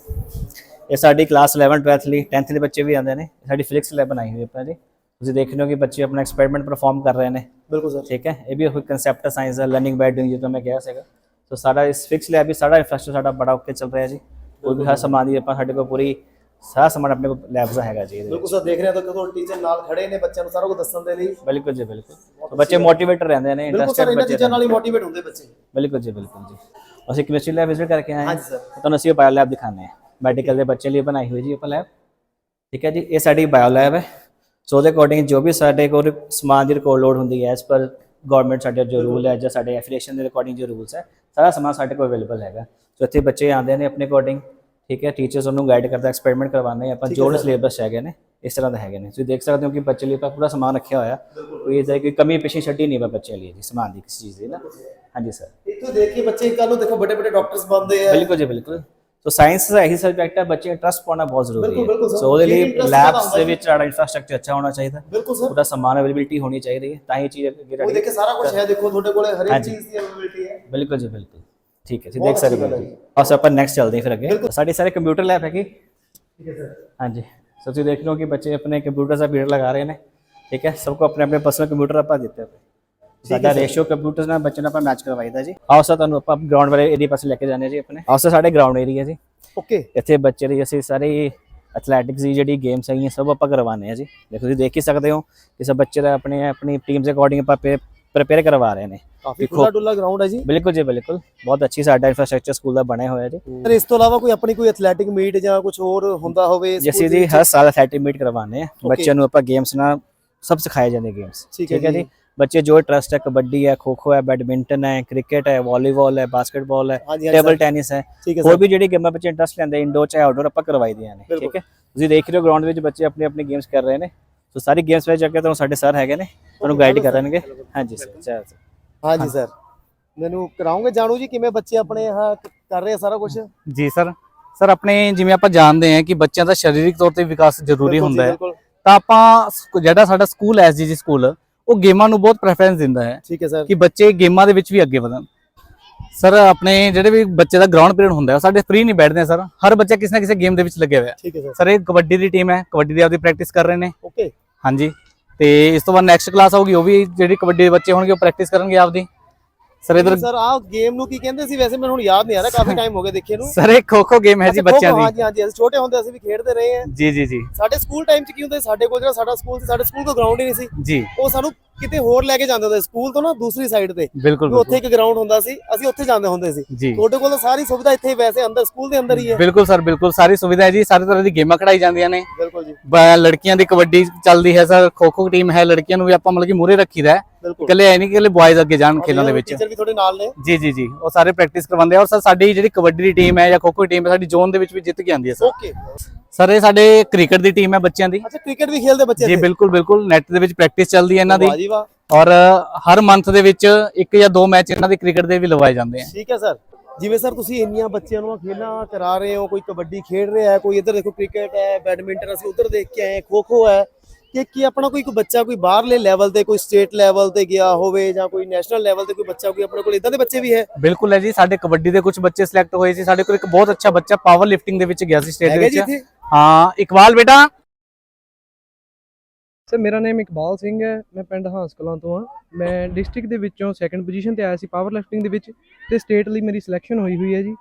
ਇਹ ਸਾਡੀ ਕਲਾਸ 11 12th ਲਈ 10th ਦੇ ਬੱਚੇ ਵੀ ਆਉਂਦੇ ਨੇ। ਸਾਡੀ ਫਿਜ਼ਿਕਸ ਲੈਬ ਬਣਾਈ ਹੋਈ ਆਪਾਂ ਜੀ। ਤੁਸੀਂ ਦੇਖ ਰਹੇ ਹੋ ਕਿ ਬੱਚੇ ਆਪਣਾ ਐਕਸਪੈਰੀਮੈਂਟ ਪਰਫਾਰਮ ਕਰ ਰਹੇ ਨੇ ਬਿਲਕੁਲ ਸਰ ਠੀਕ ਹੈ ਇਹ ਵੀ ਕੋਈ ਕਨਸੈਪਟ ਸਾਇੰਸ ਦਾ ਲਰਨਿੰਗ ਬਾਈ ਡੂਇੰਗ ਜਿਵੇਂ ਮੈਂ ਕਿਹਾ ਸੀਗਾ ਸੋ ਸਾਡਾ ਇਸ ਫਿਕਸ ਲੈਬ ਵੀ ਸਾਡਾ ਇਨਫਰਾਸਟ੍ਰਕਚਰ ਸਾਡਾ ਬੜਾ ਓਕੇ ਚੱਲ ਰਿਹਾ ਜੀ ਕੋਈ ਵੀ ਹਰ ਸਮਾਨ ਦੀ ਆਪਾਂ ਸਾਡੇ ਕੋਲ ਪੂਰੀ ਸਾਰਾ ਸਮਾਨ ਆਪਣੇ ਕੋਲ ਲੈਬਸ ਦਾ ਹੈਗਾ ਜੀ ਇਹਦੇ ਵਿੱਚ ਬਿਲਕੁਲ ਸਰ ਦੇਖ ਰਹੇ ਹਾਂ ਤਾਂ ਕਦੋਂ ਟੀਚਰ ਨਾਲ ਖੜੇ ਨੇ ਬੱਚਿਆਂ ਨੂੰ ਸਾਰਾ ਕੁਝ ਦੱਸਣ ਦੇ ਲਈ ਬਿਲਕੁਲ ਜੀ ਬਿਲਕੁਲ ਸੋ ਬੱਚੇ ਮੋਟੀਵੇਟਰ ਰਹਿੰਦੇ ਨੇ ਬਿਲਕੁਲ ਸਰ ਇੰਟਰਸਟਡ ਇਹਨਾਂ ਬੱਚੇ ਚੀਜ਼ਾਂ ਨਾਲ ਹੀ ਮੋਟੀਵੇਟ ਹੁੰਦੇ ਬੱਚੇ ਬਿਲਕੁਲ ਜੀ ਬਿਲਕੁਲ ਜੀ ਅਸੀਂ ਕੈਮਿਸਟਰੀ ਲੈਬ ਵਿਜ਼ਿਟ ਕਰਕੇ ਆਏ ਹਾਂ ਹਾਂਜੀ ਸਰ ਤੁਹਾਨੂੰ ਅਸੀਂ ਬਾਇਓ ਲੈਬ ਦਿਖਾਉਂਦੇ ਹਾਂ ਮੈਡੀਕਲ ਦੇ ਬੱਚੇ ਲਈ ਬਣਾਈ ਹੋਈ ਜੀ ਆਪਾਂ ਲੈਬ ਠੀਕ ਹੈ ਜੀ ਇਹ ਸਾਡੀ ਬਾਇਓ ਲੈਬ ਹੈ ਸੋ ਉਹਦੇ ਅਕੋਰਡਿੰਗ ਜੋ ਵੀ ਸਾਡੇ ਕੋਲ ਸਮਾਨ ਦੀ ਰਿਕਾਰਡ ਲੋਡ ਹੁੰਦੀ ਹੈ ਐਸ ਪਰ ਗਵਰਨਮੈਂਟ ਸਾਡੇ ਜੋ ਰੂਲ ਹੈ ਜਾਂ ਸਾਡੇ ਐਫੀਲੀਏਸ਼ਨ ਦੇ ਅਕੋਰਡਿੰਗ ਜੋ ਰੂਲਸ ਹੈ ਸਾਰਾ ਸਮਾਨ ਸਾਡੇ ਕੋਲ ਅਵੇਲੇਬਲ ਹੈਗਾ। ਸੋ ਇੱਥੇ ਬੱਚੇ ਆਉਂਦੇ ਨੇ ਆਪਣੇ ਅਕੋਰਡਿੰਗ ਠੀਕ ਹੈ ਟੀਚਰਸ ਉਹਨੂੰ ਗਾਈਡ ਕਰਦਾ ਐਕਸਪੈਰੀਮੈਂਟ ਕਰਵਾਉਂਦੇ ਆਪਾਂ ਜੋ ਸਿਲੇਬਸ ਹੈਗੇ ਨੇ ਇਸ ਤਰ੍ਹਾਂ ਦੇ ਹੈਗੇ ਨੇ। ਤੁਸੀਂ ਦੇਖ ਸਕਦੇ ਹੋ ਕਿ ਬੱਚੇ ਲਈ ਆਪਾਂ ਪੂਰਾ ਸਮਾਨ ਰੱਖਿਆ ਹੋਇਆ। ਕੋਈ ਇਹ ਕੋਈ ਕਮੀ ਪੇਸ਼ੀ ਛੱਡੀ ਨਹੀਂ ਵਾ ਬੱਚੇ ਲਈ ਜੀ ਸਮਾਨ ਦੀ ਕਿਸੇ ਚੀਜ਼ ਦੀ ਨਾ। ਹਾਂਜੀ ਸਰ। ਇੱਥੋਂ ਦੇਖ ਕੇ ਬੱਚੇ ਕੱਲ ਨੂੰ ਦੇਖੋ ਵੱਡੇ ਵੱਡੇ ਡਾਕਟਰਸ ਬਣਦੇ ਆ। ਬਿਲਕੁਲ ਜੀ ਬਿਲਕੁਲ। ਸੋ ਸਾਇੰਸ ਦਾ ਇਹੀ ਸਬਜੈਕਟ ਹੈ ਬੱਚੇ ਇੰਟਰਸਟ ਪਾਉਣਾ ਬਹੁਤ ਜ਼ਰੂਰੀ ਬਿਲਕੁਲ, ਹੈ ਬਿਲਕੁਲ sir। ਸੋ ਉਹਦੇ ਜੇ ਲਈ interest ਲੈਬਸ ਹੁੰਦਾ ਦੇ ਜੀ। ਵਿੱਚ ਸਾਡਾ ਇਨਫਰਾਸਟ੍ਰਕਚਰ ਅੱਛਾ ਹੋਣਾ ਚਾਹੀਦਾ ਬਿਲਕੁਲ ਸਰ ਪੂਰਾ ਸਮਾਨ ਅਵੇਲੇਬਿਲਟੀ ਹੋਣੀ ਚਾਹੀਦੀ ਹੈ ਤਾਂ ਹੀ ਚੀਜ਼ ਅੱਗੇ ਉਹ ਤੁਹਾਡੀ ਦੇਖੇ ਸਾਰਾ ਕੁਝ ਹੈ ਦੇਖੋ ਤੁਹਾਡੇ ਕੋਲੇ ਹਰ ਇੱਕ ਹਾਂਜੀ। ਚੀਜ਼ ਦੀ ਅਵੇਲੇਬਿਲਟੀ ਹੈ ਬਿਲਕੁਲ ਜੀ ਬਿਲਕੁਲ ਠੀਕ ਹੈ ਜੀ ਬਹੁਤ ਦੇਖ ਅੱਛੀ ਸਕਦੇ ਗੱਲ ਹੋ ਹੈ ਜੀ। ਬਸ ਆਪਾਂ ਨੈਕਸਟ ਚੱਲਦੇ ਹਾਂ ਫਿਰ ਅੱਗੇ ਸਾਡੇ ਸਾਰੇ ਕੰਪਿਊਟਰ ਲੈਬ ਹੈਗੀ ਠੀਕ ਹੈ ਸਰ ਹਾਂਜੀ ਸੋ ਤੁਸੀਂ ਦੇਖ ਲਓ ਕਿ ਬੱਚੇ ਆਪਣੇ ਕੰਪਿਊਟਰ ਦਾ ਪੀਰੀਅਡ ਲਗਾ ਰਹੇ ਨੇ ਠੀਕ ਹੈ ਸਭ ਕੋ ਆਪਣੇ ਆਪਣੇ ਪਰਸਨਲ ਕੰਪਿਊਟਰ ਆਪਾਂ ਦਿੱਤੇ ਹੋਏ ਸਾਡਾ ਰੇਸ਼ੀਓ ਕੰਪਿਊਟਰਸ ਨਾਲ ਬੱਚੇ ਨਾਲ ਆਪਾਂ ਮੈਚ ਕਰਵਾਈਦਾ ਜੀ। ਆਓ ਸਰ ਤੁਹਾਨੂੰ ਆਪਾਂ ਗਰਾਊਂਡ ਵਾਲੇ ਏਰੀਆ ਪਾਸੇ ਲੈ ਕੇ ਜਾਂਦੇ ਜੀ ਆਪਣੇ। ਆਓ ਸਰ ਸਾਡੇ ਗਰਾਊਂਡ ਏਰੀਆ ਜੀ। ਓਕੇ ਇੱਥੇ ਬੱਚੇ ਲਈ ਅਸੀਂ ਸਾਰੇ ਐਥਲੈਟਿਕਸ ਦੀ ਜਿਹੜੀ ਗੇਮਸ ਹੈਗੀਆਂ ਸਭ ਆਪਾਂ ਕਰਵਾਉਂਦੇ ਆ ਜੀ। ਦੇਖੋ ਤੁਸੀਂ ਦੇਖ ਹੀ ਸਕਦੇ ਹੋ ਕਿ ਸਭ ਬੱਚੇ ਦਾ ਆਪਣੇ ਆਪਣੀ ਟੀਮ ਦੇ ਅਕੋਰਡਿੰਗ ਆਪਾਂ ਪ੍ਰਪੇਅਰ ਕਰਵਾ ਰਹੇ ਨੇ। ਕਾਫੀ ਖੁੱਲਾ ਡੁੱਲਾ ਗਰਾਊਂਡ ਹੈ ਜੀ। ਬਿਲਕੁਲ ਜੀ ਬਿਲਕੁਲ। ਬਹੁਤ ਅੱਛੀ ਸਾਡਾ ਇਨਫਰਾਸਟ੍ਰਕਚਰ ਸਕੂਲ ਦਾ ਬਣਿਆ ਹੋਇਆ ਜੀ। ਸਰ ਇਸ ਤੋਂ ਇਲਾਵਾ ਕੋਈ ਆਪਣੀ ਕੋਈ ਐਥਲੈਟਿਕ ਮੀਟ ਜਾਂ ਕੁਝ ਹੋਰ ਹੁੰਦਾ ਹੋਵੇ ਜਿਵੇਂ ਜੀ ਹਰ ਸਾਲ ਐਥਲੈਟਿਕ ਮੀਟ ਕਰਵਾਉਂਦੇ ਆ ਬੱਚਿਆਂ ਨੂੰ ਆਪਾਂ ਗੇਮਸ ਨਾਲ ਸਭ ਸਿਖਾਏ ਜਾਂਦੇ ਗੇਮਸ ਠੀਕ ਹੈ ਜੀ। ਬੱਚੇ ਜੋ ਇੰਟਰਸਟ ਹੈ ਕਬੱਡੀ ਹੈ ਖੋ ਖੋ ਹੈ ਬੈਡਮਿੰਟਨ ਹੈ ਕ੍ਰਿਕਟ ਹੈ ਵਾਲੀਬਾਲ ਹੈ ਬਾਸਕਟਬਾਲ ਹੈ ਟੇਬਲ ਟੈਨਿਸ ਹੈ ਹੋਰ ਸਰ ਵੀ ਜਿਹੜੀ ਗੇਮਾਂ ਬੱਚੇ ਇੰਟਰਸਟ ਲੈਂਦੇ ਇੰਡੋਰ ਚਾਹੇ ਆਊਟਡੋਰ ਆਪਾਂ ਕਰਵਾਈਦੀਆਂ ਨੇ ਠੀਕ ਹੈ? ਤੁਸੀਂ ਦੇਖ ਰਹੇ ਹੋ ਗਰਾਊਂਡ ਵਿੱਚ ਬੱਚੇ ਆਪਣੀ ਆਪਣੀ ਗੇਮਸ ਕਰ ਰਹੇ ਨੇ। ਸੋ ਸਾਰੀ ਗੇਮਸ ਵਿੱਚ ਅੱਗੇ ਤੁਹਾਨੂੰ ਸਾਡੇ ਸਰ ਹੈਗੇ ਨੇ ਤੁਹਾਨੂੰ ਗਾਈਡ ਕਰਨਗੇ। ਹਾਂਜੀ ਸਰ ਚਲੋ। ਹਾਂਜੀ ਸਰ ਮੈਨੂੰ ਕਰਾਉਂਗੇ ਜਾਣੂ ਜੀ ਕਿਵੇਂ ਬੱਚੇ ਆਪਣੇ ਆਹ ਕਰ ਰਹੇ ਆ ਸਾਰਾ ਕੁਝ ਜੀ ਸਰ ਸਰ ਆਪਣੇ ਜਿਵੇਂ ਆਪਾਂ ਜਾਣਦੇ ਹਾਂ ਕਿ ਬੱਚਿਆਂ ਦਾ ਸਰੀਰਕ ਤੌਰ ਤੇ ਵਿਕਾਸ ਜ਼ਰੂਰੀ ਹੁੰਦਾ ਹੈ ਤਾਂ ਆਪਾਂ ਜਿਹੜਾ ਸਾਡਾ ਸਕੂਲ ਐਸਜੀਜੀ ਸਕੂਲ ਉਹ ਗੇਮਾਂ ਨੂੰ ਬਹੁਤ ਪ੍ਰੈਫਰੈਂਸ ਦਿੰਦਾ ਹੈ ਠੀਕ ਹੈ ਸਰ। ਕਿ ਬੱਚੇ ਗੇਮਾਂ ਦੇ ਵਿੱਚ ਵੀ ਅੱਗੇ ਵਧਣ। ਸਰ ਆਪਣੇ ਜਿਹੜੇ ਵੀ ਬੱਚੇ ਦਾ ਗਰਾਊਂਡ ਪੀਰੀਅਡ ਹੁੰਦਾ ਹੈ ਸਾਡੇ ਫ੍ਰੀ ਨਹੀਂ ਬੈਠਦੇ ਸਰ। ਹਰ ਬੱਚਾ ਕਿਸੇ ਨਾ ਕਿਸੇ ਗੇਮ ਦੇ ਵਿੱਚ ਲੱਗਿਆ ਹੋਇਆ ਠੀਕ ਹੈ ਸਰ। ਸਰ ਇਹ ਕਬੱਡੀ ਦੀ ਟੀਮ ਹੈ ਕਬੱਡੀ ਦੀ ਆਪਦੀ ਪ੍ਰੈਕਟਿਸ ਕਰ ਰਹੇ ਨੇ। ਓਕੇ ਹਾਂਜੀ। ਤੇ ਇਸ ਤੋਂ ਬਾਅਦ ਨੈਕਸਟ ਕਲਾਸ ਆਊਗੀ ਉਹ ਵੀ ਜਿਹੜੀ ਕਬੱਡੀ ਦੇ ਬੱਚੇ ਹੋਣਗੇ ਉਹ ਪ੍ਰੈਕਟਿਸ ਕਰਨਗੇ ਆਪਦੀ। ਸਰ ਇਧਰ ਸਰ ਆਹ ਗੇਮ ਨੂੰ ਕੀ ਕਹਿੰਦੇ ਸੀ? ਵੈਸੇ ਮੈਨੂੰ ਹੁਣ ਯਾਦ ਨਹੀਂ ਆ ਰਿਹਾ ਕਾਫੀ ਟਾਈਮ ਹੋ ਗਿਆ ਦੇਖੇ ਨੂੰ। ਸਰ ਇਹ ਖੋ ਖੋ ਗੇਮ ਹੈ ਜੀ ਬੱਚਿਆਂ ਦੀ। ਹਾਂਜੀ ਹਾਂਜੀ ਅਸੀਂ ਛੋਟੇ ਹੁੰਦੇ ਅਸੀਂ ਵੀ ਖੇਡਦੇ ਰਹੇ ਹਾਂ ਜੀ ਜੀ ਜੀ। ਸਾਡੇ ਸਕੂਲ ਟਾਈਮ 'ਚ ਕੀ ਹੁੰਦਾ ਸੀ? ਸਾਡੇ ਕੋਲ ਜਿਹੜਾ ਸਾਡਾ ਸਕੂਲ ਸੀ ਸਾਡੇ ਸਕੂਲ ਕੋਲ ਗਰਾਊਂਡ ਹੀ ਨਹੀਂ ਸੀ। ਜੀ। ਉਹ ਸਾਨੂੰ ਕਿਤੇ ਹੋਰ ਲੈ ਕੇ ਜਾਂਦੇ ਹੁੰਦੇ ਸਕੂਲ ਤੋਂ ਨਾ ਦੂਸਰੀ ਸਾਈਡ ਤੇ ਬਿਲਕੁਲ ਉੱਥੇ ਇੱਕ ਗਰਾਊਂਡ ਹੁੰਦਾ ਸੀ ਅਸੀਂ ਉੱਥੇ ਜਾਂਦੇ ਹੁੰਦੇ ਸੀ। ਤੁਹਾਡੇ ਕੋਲ ਸਾਰੀ ਸੁਵਿਧਾ ਇੱਥੇ ਵੈਸੇ ਅੰਦਰ ਸਕੂਲ ਦੇ ਅੰਦਰ ਹੀ ਹੈ। ਬਿਲਕੁਲ ਸਰ ਬਿਲਕੁਲ ਸਾਰੀ ਸੁਵਿਧਾ ਹੈ ਜੀ ਸਾਰੇ ਤਰ੍ਹਾਂ ਦੀ ਗੇਮਾਂ ਖੜਾਈ ਜਾਂਦੀਆਂ ਨੇ। ਬਿਲਕੁਲ ਜੀ। ਲੜਕੀਆਂ ਦੀ ਕਬੱਡੀ ਚੱਲਦੀ ਹੈ ਸਰ ਖੋ ਖੋ ਟੀਮ ਹੈ ਲੜਕੀਆਂ ਨੂੰ ਵੀ ਆਪਾਂ ਮਤਲਬ ਕਿ ਮੂਰੇ ਰੱਖੀਦਾ ਇਕੱਲੇ ਐ ਨਹੀਂ ਇਕੱਲੇ ਬॉयਜ਼ ਅੱਗੇ ਜਾਣ ਖੇਲਾਂ ਦੇ ਵਿੱਚ। ਟੀਚਰ ਵੀ ਤੁਹਾਡੇ ਨਾਲ ਨੇ? ਜੀ ਜੀ ਜੀ ਉਹ ਸਾਰੇ ਪ੍ਰੈਕਟਿਸ ਕਰਵਾਉਂਦੇ ਆ ਔਰ ਸਰ ਸਾਡੀ ਜਿਹੜੀ ਕਬੱਡੀ ਦੀ ਟੀਮ ਹੈ ਜਾਂ ਖੋ ਖੋ ਟੀਮ ਹੈ ਸਾਡੀ ਜ਼ੋਨ ਦੇ ਵਿੱਚ ਵੀ ਜਿੱਤ ਕੇ ਆਉਂਦੀ ਹੈ ਸਰ। ਓਕੇ ਸਰ ਇਹ ਸਾਡੇ ਕ੍ਰਿਕਟ ਦੀ ਟੀਮ ਹੈ ਬੱਚਿਆਂ ਦੀ। ਅੱਛਾ ਕ੍ਰਿਕਟ ਵੀ ਖੇਲਦੇ ਬੱਚੇ ਜੀ? ਬਿਲਕੁਲ ਬਿਲਕੁਲ। ਨੈਟ ਦੇ ਵਿੱਚ ਪ੍ਰੈਕਟਿਸ ਚੱਲਦੀ ਹੈ ਇਹਨਾਂ ਦੀ। ਵਾਹ ਜੀ ਵਾਹ। ਔਰ ਹਰ ਮੰਥ ਦੇ ਵਿੱਚ ਇੱਕ ਜਾਂ ਦੋ ਮੈਚ ਇਹਨਾਂ ਦੇ ਕ੍ਰਿਕਟ ਦੇ ਵੀ ਲਵਾਏ ਜਾਂਦੇ ਆ। ਠੀਕ ਹੈ ਸਰ। ਜਿਵੇਂ ਸਰ ਤੁਸੀਂ ਇੰਨੀਆਂ ਬੱਚਿਆਂ ਨੂੰ ਖੇਡਾਂ ਕਰਾ ਰਹੇ ਹੋ ਕੋਈ ਕਬੱਡੀ ਖੇਡ ਰਿਹਾ ਹੈ ਕੋਈ ਇੱਧਰ ਦੇਖੋ ਕ੍ਰਿਕਟ ਹੈ ਬੈਡਮਿੰਟਨ ਅਸੀਂ ਉੱਧਰ ਦੇਖ ਕੇ ਆਏ ਖੋ ਖੋ ਹੈ। ਕਿ ਕੀ ਆਪਣਾ ਕੋਈ ਬੱਚਾ ਕੋਈ ਬਾਹਰਲੇ ਲੈਵਲ ਤੇ ਕੋਈ ਸਟੇਟ ਲੈਵਲ ਤੇ ਗਿਆ ਹੋਵੇ ਜਾਂ ਕੋਈ ਨੈਸ਼ਨਲ ਲੈਵਲ ਤੇ ਕੋਈ ਬੱਚਾ ਕੋਈ ਆਪਣੇ ਕੋਲ ਇਦਾਂ ਦੇ ਬੱਚੇ ਵੀ ਹੈ? ਬਿਲਕੁਲ ਹੈ ਜੀ। ਸਾਡੇ ਕਬੱਡੀ ਦੇ ਕੁਝ ਬੱਚੇ ਸਿਲੈਕਟ ਹੋਏ ਸੀ। ਸਾਡੇ ਕੋਲ ਇੱਕ ਬਹੁਤ ਅੱਛਾ ਬੱਚਾ ਪਾਵਰ ਲਿਫਟਿੰਗ ਦੇ ਵਿੱਚ ਗਿਆ ਸੀ ਸਟੇਟ ਦੇ ਵਿੱਚ। ਹਾਂ ਇਕਬਾਲ ਬੇਟਾ। ਸਰ ਮੇਰਾ ਨਾਮ ਇਕਬਾਲ ਸਿੰਘ ਹੈ। ਮੈਂ ਪਿੰਡ ਹਾਂਸ ਕਲਾਂ ਤੋਂ ਹਾਂ। ਮੈਂ ਡਿਸਟ੍ਰਿਕਟ ਦੇ ਵਿੱਚੋਂ ਸੈਕੰਡ ਪੋਜੀਸ਼ਨ ਤੇ ਆਇਆ ਸੀ ਪਾਵਰ ਲਿਫਟਿੰਗ ਦੇ ਵਿੱਚ ਤੇ ਸਟੇਟ ਲਈ ਮੇਰੀ ਸਿਲੈਕਸ਼ਨ ਹੋਈ ਹੋਈ ਹੈ ਜੀ।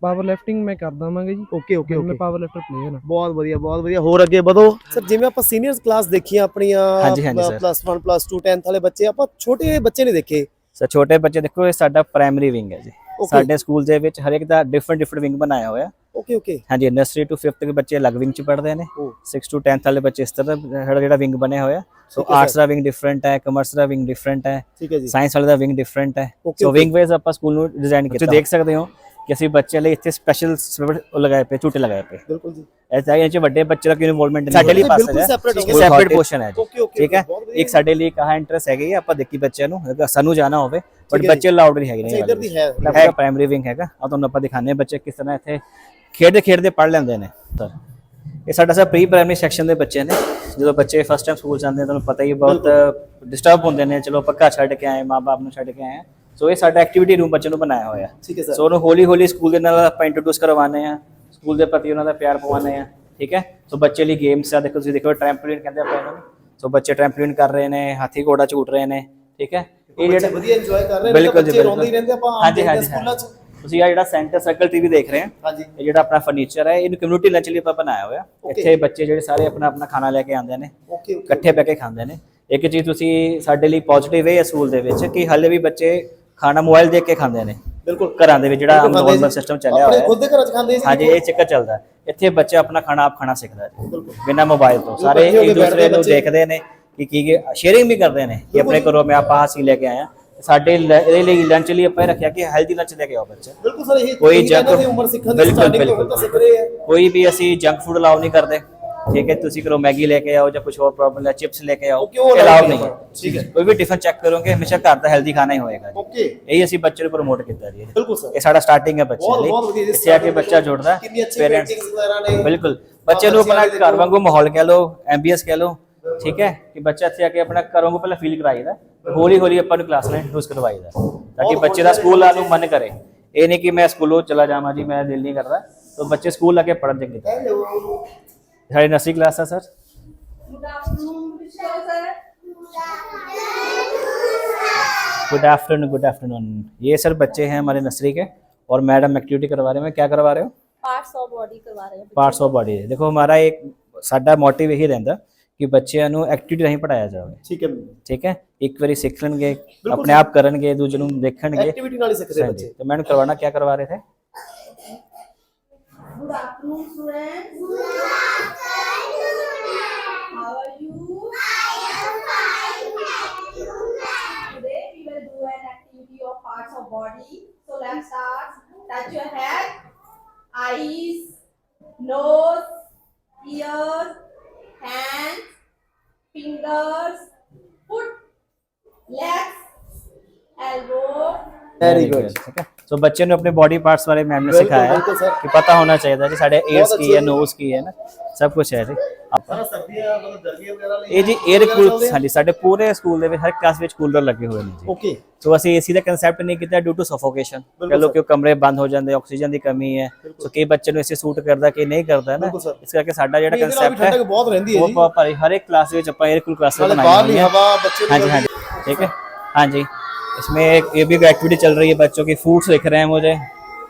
ਪਾਵਰ ਲਿਫਟਿੰਗ ਮੈਂ ਕਰਦਾ ਹਾਂਗਾ ਜੀ। ਓਕੇ ਓਕੇ ਮੈਂ ਪਾਵਰ ਲਿਫਟਰ ਪਲੇਅਰ ਹਾਂ। ਬਹੁਤ ਵਧੀਆ ਬਹੁਤ ਵਧੀਆ। ਹੋਰ ਅੱਗੇ ਵਧੋ। ਸਰ ਜਿਵੇਂ ਆਪਾਂ ਸੀਨੀਅਰਸ ਕਲਾਸ ਦੇਖੀਆਂ ਆਪਣੀਆਂ ਹਾਂਜੀ, ਹਾਂਜੀ sir। ਪਲੱਸ 1 ਪਲੱਸ 2 10th ਵਾਲੇ ਬੱਚੇ ਆਪਾਂ ਛੋਟੇ ਬੱਚੇ ਨਹੀਂ ਦੇਖੇ? ਸੋ ਛੋਟੇ ਬੱਚੇ ਦੇਖੋ ਇਹ ਸਾਡਾ ਪ੍ਰਾਇਮਰੀ ਵਿੰਗ ਹੈ ਜੀ. ਸਾਡੇ ਸਕੂਲ ਦੇ ਵਿੱਚ ਹਰ ਇੱਕ ਦਾ ਡਿਫਰੈਂਟ ਡਿਫਰੈਂਟ ਵਿੰਗ ਬਣਾਇਆ ਹੋਇਆ। ਓਕੇ ਓਕੇ ਹਾਂਜੀ ਨਰਸਰੀ ਟੂ 5th ਦੇ ਬੱਚੇ ਅਲੱਗ ਵਿੰਗ ਚ ਪੜ੍ਹਦੇ ਨੇ। Oh. 6 ਟੂ 10th ਵਾਲੇ ਬੱਚੇ ਇਸ ਤਰ੍ਹਾਂ ਸਾਡਾ ਜਿਹੜਾ ਵਿੰਗ ਬਣਿਆ ਹੋਇਆ। ਸੋ ਹੈ ਆਰਟਸ ਦਾ ਵਿੰਗ ਡਿਫਰੈਂਟ ਹੈ ਕਮਰਸ ਦਾ ਵਿੰਗ ਡਿਫਰੈਂਟ ਹੈ। ਠੀਕ ਹੈ ਜੀ। ਸਾਇੰਸ ਵਾਲੇ ਦਾ ਵਿੰਗ ਡਿਫਰੈਂਟ ਹੈ। ਸੋ. ਵਿੰਗ ਵੇਜ਼ ਆਪਾਂ ਸਕੂਲ ਨੂੰ ਡਿਜ਼ਾਈਨ ਕੀਤਾ। ਤੁਸੀਂ ਦੇਖ ਸਕਦੇ ਹੋ ਕਿ ਅਸੀਂ ਬੱਚਿਆਂ ਲਈ ਇੱਥੇ ਸਪੈਸ਼ਲ ਲਗਾਏ ਪਏ ਝੂਟੇ ਲਗਾਏ ਪਏ। ਬਿਲਕੁਲ ਜੀ। ਐਸਾ ਇਹ ਚ ਵੱਡੇ ਬੱਚੇ ਦਾ ਕੋਈ ਇਨਵੋਲਵਮੈਂਟ ਨਹੀਂ ਸਾਡੇ ਲਈ ਪਾਸ ਹੈ। ਹੋ ਇੱਕ। ਸੈਪਰੇਟ ਪੋਰਸ਼ਨ ਹੈ ਠੀਕ ਹੈ? ਇੱਕ ਸਾਡੇ ਲਈ ਕਹਾ ਇੰਟਰਸਟ ਹੈਗੀ ਹੈ, ਆਪਾਂ ਦੇਖੀ ਬੱਚਿਆਂ ਨੂੰ। ਸਾਨੂੰ ਜਾਣਾ ਹੋਵੇ ਬਟ ਹੈ ਬੱਚੇ ਲਾਊਡ ਨਹੀਂ ਹੈਗੇ ਅੱਛਾ ਨੇ ਇੱਧਰ ਦੀ ਹੈ। ਹੈ ਪ੍ਰਾਇਮਰੀ ਵਿੰਗ ਹੈਗਾ। ਆ ਤੁਹਾਨੂੰ ਆਪਾਂ ਦਿਖਾਣੇ ਬੱਚੇ ਕਿਸ ਤਰ੍ਹਾਂ ਇੱਥੇ ਖੇਡਦੇ ਖੇਡਦੇ ਪੜ ਲੈਂਦੇ ਨੇ ਸਰ। ਇਹ ਸਾਡਾ ਸਰ ਪ੍ਰੀ ਪ੍ਰਾਇਮਰੀ ਸੈਕਸ਼ਨ ਦੇ ਬੱਚੇ ਨੇ। ਜਦੋਂ ਬੱਚੇ ਫਸਟ ਟਾਈਮ ਸਕੂਲ ਜਾਂਦੇ ਨੇ ਤੁਹਾਨੂੰ ਪਤਾ ਹੀ ਬਹੁਤ ਡਿਸਟਰਬ ਹੁੰਦੇ ਨੇ ਚਲੋ ਪੱਕਾ ਛੱਡ ਕੇ ਆਏ ਮਾਪੇ ਨੂੰ ਛੱਡ ਕੇ ਆਏ ਸੋ ਇਹ ਸਾਡਾ ਐਕਟੀਵਿਟੀ ਰੂਮ ਬੱਚੇ ਨੂੰ ਬਣਾਇਆ ਹੋਇਆ। ਠੀਕ ਹੈ ਸਰ। ਸੋ ਉਹਨੂੰ ਹੌਲੀ ਹੌਲੀ ਸਕੂਲ ਦੇ ਨਾਲ ਆਪਾਂ ਇੰਟਰੋਡਿਊਸ ਕਰਵਾਉਂਦੇ ਆ ਸਕੂਲ ਦੇ ਪ੍ਰਤੀ ਉਹਨਾਂ ਦਾ ਪਿਆਰ ਪਵਾਉਂਦੇ ਆ ਠੀਕ ਹੈ? ਸੋ ਬੱਚੇ ਲਈ ਗੇਮਸ ਆ ਦੇਖੋ ਤੁਸੀਂ ਦੇਖੋ ਟ੍ਰੈਂਪੋਲਿਨ ਕਹਿੰਦੇ ਆਪਾਂ ਇਹਨਾਂ। ਨੂੰ ਸੋ ਬੱਚੇ ਟ੍ਰੈਂਪੋਲਿਨ ਕਰ ਰਹੇ ਨੇ ਹਾਥੀ ਘੋੜਾ ਝੂਟ ਰਹੇ ਨੇ। ਠੀਕ ਹੈ? ਇਹ ਜਿਹੜਾ ਵਧੀਆ ਇੰਜੋਏ ਕਰ ਰਹੇ ਨੇ ਬੱਚੇ ਰੋਂਦੇ ਹੀ। ਰਹਿੰਦੇ ਆਪਾਂ ਹਾਂਜੀ, ਹਾਂਜੀ, ਸਕੂਲਾਂ 'ਚ। ਤੁਸੀਂ ਆ ਜਿਹੜਾ ਸੈਂਟਰ ਸਰਕਲ ਟੀਵੀ ਦੇਖ ਰਹੇ ਆ ਹਾਂਜੀ। ਇਹ ਜਿਹੜਾ ਆਪਣਾ ਫਰਨੀਚਰ ਹੈ ਇਹਨੂੰ ਕਮਿਊਨਿਟੀ ਲੰਚ ਲਈ ਆਪਾਂ ਬਣਾਇਆ ਹੋਇਆ। ਇੱਥੇ ਬੱਚੇ ਜਿਹੜੇ ਸਾਰੇ ਆਪਣਾ ਆਪਣਾ ਖਾਣਾ ਲੈ ਕੇ ਆਉਂਦੇ ਨੇ ਇਕੱਠੇ ਬੈ ਕੇ ਖਾਂਦੇ ਨੇ। ਇੱਕ ਚੀਜ਼ ਤੁਸੀਂ ਸਾਡੇ ਲਈ ਪੋਜ਼ਿਟਿਵ ਹੈ ਸਕੂਲ ਦੇ ਵਿੱਚ ਕਿ ਹਾਲੇ ਵੀ ਬੱਚੇ ਖਾਣਾ ਮੋਬਾਈਲ ਦੇਖ ਕੇ ਖਾਂਦੇ ਨੇ। ਬਿਲਕੁਲ। ਘਰਾਂ ਦੇ ਵਿੱਚ ਜਿਹੜਾ ਖਾਂਦੇ ਨੋਰਮਲ। ਸਿਸਟਮ ਚੱਲਿਆ ਆਪਣੇ ਹੋਇਆ। ਖੁਦ ਹੈ ਦੇ ਘਰਾਂ 'ਚ ਖਾਂਦੇ ਜੀ। ਹਾਂਜੀ ਇਹ ਚੱਕਰ ਚੱਲਦਾ। ਇੱਥੇ ਬੱਚੇ ਆਪਣਾ ਖਾਣਾ ਆਪ ਖਾਣਾ ਸਿੱਖਦਾ ਹੈ ਬਿਲਕੁਲ। ਬਿਨਾਂ ਮੋਬਾਈਲ ਤੋਂ। ਸਾਰੇ ਇੱਕ ਦੂਸਰੇ ਨੂੰ। ਦੇਖਦੇ ਨੇ ਕਿ ਕੀ ਸ਼ੇਅਰਿੰਗ ਵੀ ਕਰਦੇ ਨੇ ਕਿ ਆਪਣੇ ਘਰੋਂ ਮੈਂ ਆਪਾਂ ਚੀਜ਼ ਲੈ ਕੇ ਆਇਆ। ਸਾਡੇ ਲ- ਇਹਦੇ ਲਈ ਲੰਚ ਲਈ ਆਪਾਂ ਇਹ ਰੱਖਿਆ ਕਿ ਹੈਲਦੀ ਲੰਚ ਲੈ ਕੇ ਆਓ ਬੱਚੇ। ਬਿਲਕੁਲ ਸਰ ਇਹ ਕੋਈ ਜੰਕ ਕਹਿੰਦੇ ਸੀ ਉਮਰ ਸਿੱਖਣ ਦੀ ਬਿਲਕੁਲ ਸਟਾਰਟਿੰਗ ਤੋਂ ਹੁਣ ਤਾਂ ਸਿੱਖ ਰਹੇ ਆ। ਕੋਈ ਵੀ ਅਸੀਂ ਜੰਕ ਫੂਡ ਅਲਾਉ ਨਹੀਂ ਕਰਦੇ। ਠੀਕ ਹੈ ਤੁਸੀਂ ਕਰੋ ਮੈਗੀ ਲੈ ਕੇ ਆਓ ਜਾਂ ਕੁਝ ਹੋਰ ਪ੍ਰੋਬਲਮ ਹੈ ਚਿਪਸ ਲੈ ਕੇ ਆਓ। ਉਹ ਕਿਉਂ allow ਅਲਾਉ ਨਹੀਂ ਨਹੀਂ ਹੈ? ਠੀਕ ਹੈ। ਕੋਈ ਵੀ ਟਿਫਨ ਚੈੱਕ ਕਰੋਗੇ ਹਮੇਸ਼ਾ ਘਰ ਦਾ ਹੈਲਦੀ ਖਾਣਾ ਹੀ ਹੋਏਗਾ ਜੀ। ਓਕੇ। ਇਹੀ ਅਸੀਂ ਬੱਚੇ ਨੂੰ ਪ੍ਰਮੋਟ ਕੀਤਾ ਜੀ। ਬਿਲਕੁਲ ਸਰ। ਇਹ ਸਾਡਾ ਸਟਾਰਟਿੰਗ ਹੈ ਬੱਚਿਆਂ ਬਹੁਤ ਲਈ। ਬਹੁਤ ਵਧੀਆ ਜੀ। ਇੱਥੇ ਆ ਕੇ ਬੱਚਾ ਜੁੜਦਾ ਕਿੰਨੀ ਅੱਛੀ parents- ਪੇਂਟਿੰਗਸ ਵਗੈਰਾ ਨੇ। ਬਿਲਕੁਲ। ਬੱਚੇ ਨੂੰ ਆਪਣਾ ਘਰ ਵਾਂਗੂ ਮਾਹੌਲ ਕਹਿ ਲਓ ਐਂਬੀਐਂਸ ਕਹਿ ਲਓ। ਠੀਕ ਹੈ ਕਿ ਬੱਚਾ ਇੱਥੇ ਆ ਕੇ ਆਪਣਾ ਘਰੋਂ ਨੂੰ ਪਹਿਲਾਂ ਫੀਲ ਕਰਾਈਦਾ ਹੌਲੀ ਹੌਲੀ ਆਪਾਂ ਨੂੰ ਕਲਾਸ ਨਾਲ ਇੰਟਰੋਡਿਊਸ ਕਰਵਾਈਦਾ ਤਾਂ ਕਿ ਬੱਚੇ ਦਾ ਸਕੂਲ ਆਉਣ ਨੂੰ ਮਨ ਕਰੇ ਇਹ ਨਹੀਂ ਕਿ ਮੈਂ ਸਕੂਲੋਂ ਚਲਾ ਜਾਵਾਂ ਜੀ ਮੈਂ ਦਿਲ ਨਹੀਂ ਕਰਦਾ ਤਾਂ ਬੱਚੇ ਸਕੂਲ ਆ ਕੇ ਪੜ੍ਹਨ ਚੰਗੀ ਤਰ੍ਹਾਂ ਸਾਡੀ ਨਰਸਰੀ ਕਲਾਸ ਹੈ sir good afternoon good afternoon ये सर बच्चे हैं हमारे नर्सरी के और मैडम एक्टिविटी करवा रहे हैं क्या करवा रहे हो ਪਾਰਟਸ ਆਫ ਬਾਡੀ ਕਰਵਾ ਰਹੇ ਹਾਂ ਪਾਰਟਸ ਆਫ ਬਾਡੀ ਦੇਖੋ ਹਮਾਰਾ ਇੱਕ ਸਾਡਾ ਮੋਟਿਵ ਇਹੀ ਰਹਿੰਦਾ ਕਿ ਬੱਚਿਆਂ ਨੂੰ ਐਕਟੀਵਿਟੀ ਰਾਹੀਂ ਪੜਾਇਆ ਜਾਵੇ। ਠੀਕ ਹੈ ਠੀਕ ਹੈ? ਇੱਕ ਵਾਰੀ ਸਿੱਖ ਲੈਣਗੇ ਆਪਣੇ ਆਪ ਕਰਨਗੇ ਦੂਜੇ ਨੂੰ ਦੇਖਣਗੇ। ਐਕਟੀਵਿਟੀ ਨਾਲ ਹੀ ਸਿੱਖਦੇ ਬੱਚੇ। ਤੇ ਮੈਨੂੰ ਕਰਵਾਣਾ ਕੀ ਕਰਵਾ ਰਹੇ ਥੇ? Good afternoon students good afternoon how are you parts of body. So let's start. Touch your head, eyes, nose, ears, hands, fingers, foot, legs, elbow. Very, Very good. good. Okay. So ਬੱਚੇ ਨੂੰ ਆਪਣੇ body parts ਬਾਰੇ ma'am ਨੇ ਸਿਖਾਇਆ ਕਿ ਪਤਾ ਹੋਣਾ ਚਾਹੀਦਾ ਕਿ ਸਾਡੇ 에ਅਰਸ ਕੀ ਹੈ ਨੋਜ਼ ਕੀ ਹੈ ਨਾ ਸਭ ਕੁਝ ਹੈ ਜੀ ਆਪਾਂ ਸਰਦੀਆਂ ਮਤਲਬ ਗਰਮੀਆਂ ਵਗੈਰਾ ਲਈ ਇਹ ਜੀ 에ਅਰ ਕੂਲ ਹਾਂਜੀ ਸਾਡੇ ਪੂਰੇ ਸਕੂਲ ਦੇ ਵਿੱਚ ਹਰ ਕਲਾਸ ਵਿੱਚ ਕੂਲਰ ਲੱਗੇ ਹੋਏ ਨੇ ਜੀ ਓਕੇ ਸੋ ਅਸੀਂ ਏਸੀ ਦਾ ਕਨਸੈਪਟ ਨਹੀਂ ਕੀਤਾ ਡਿਊ ਟੂ ਸਫੋਕੇਸ਼ਨ ਕਹਿੰਦੇ ਕਿ ਕਮਰੇ ਬੰਦ ਹੋ ਜਾਂਦੇ ਆਕਸੀਜਨ ਦੀ ਕਮੀ ਹੈ ਸੋ ਕਈ ਬੱਚੇ ਨੂੰ ਏਸੀ ਸੂਟ ਕਰਦਾ ਕਿ ਨਹੀਂ ਕਰਦਾ ਨਾ ਇਸ ਕਰਕੇ ਸਾਡਾ ਜਿਹੜਾ ਕਨਸੈਪਟ ਹੈ ਬਹੁਤ ਰਹਿੰਦੀ ਹੈ ਜੀ ਬਹੁਤ ਭਾਰੀ ਹਰ ਇੱਕ ਕਲਾਸ ਵਿੱਚ ਆਪਾਂ 에ਅਰ ਕੂਲ ਕਲਾਸ ਬਣਾਈ ਹੋਈ ਹੈ ਬਾਹਰ ਹਵਾ ਬੱਚੇ ਨੂੰ ਹਾਂਜੀ ਹਾਂਜੀ ਠੀਕ ਹੈ ਹਾਂਜੀ इसमें एक ये भी एक्टिविटी चल रही है बच्चों की फूड्स लिख रहे हैं मुझे।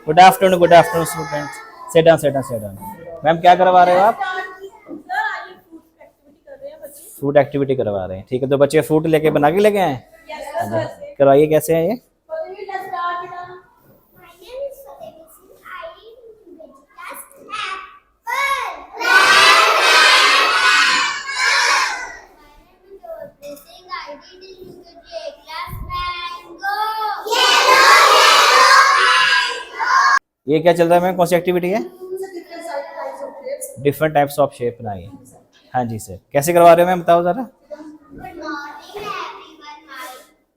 Good afternoon good afternoon students sit down sit down sit down ma'am क्या करवा रहे हो आप? हैं. फ़ूड एक्टिविटी करवा रहे हैं। ठीक है तो बच्चे फ़ूड लेके बना के लेके आए हैं. करवाइए कैसे हैं ये? ये क्या चल रहा है मैम कौन सी एक्टिविटी है Different types of shapes. Different types of shape बनाई है हाँ जी सर कैसे करवा रहे हो मैम बताओ जरा Good morning, everyone. My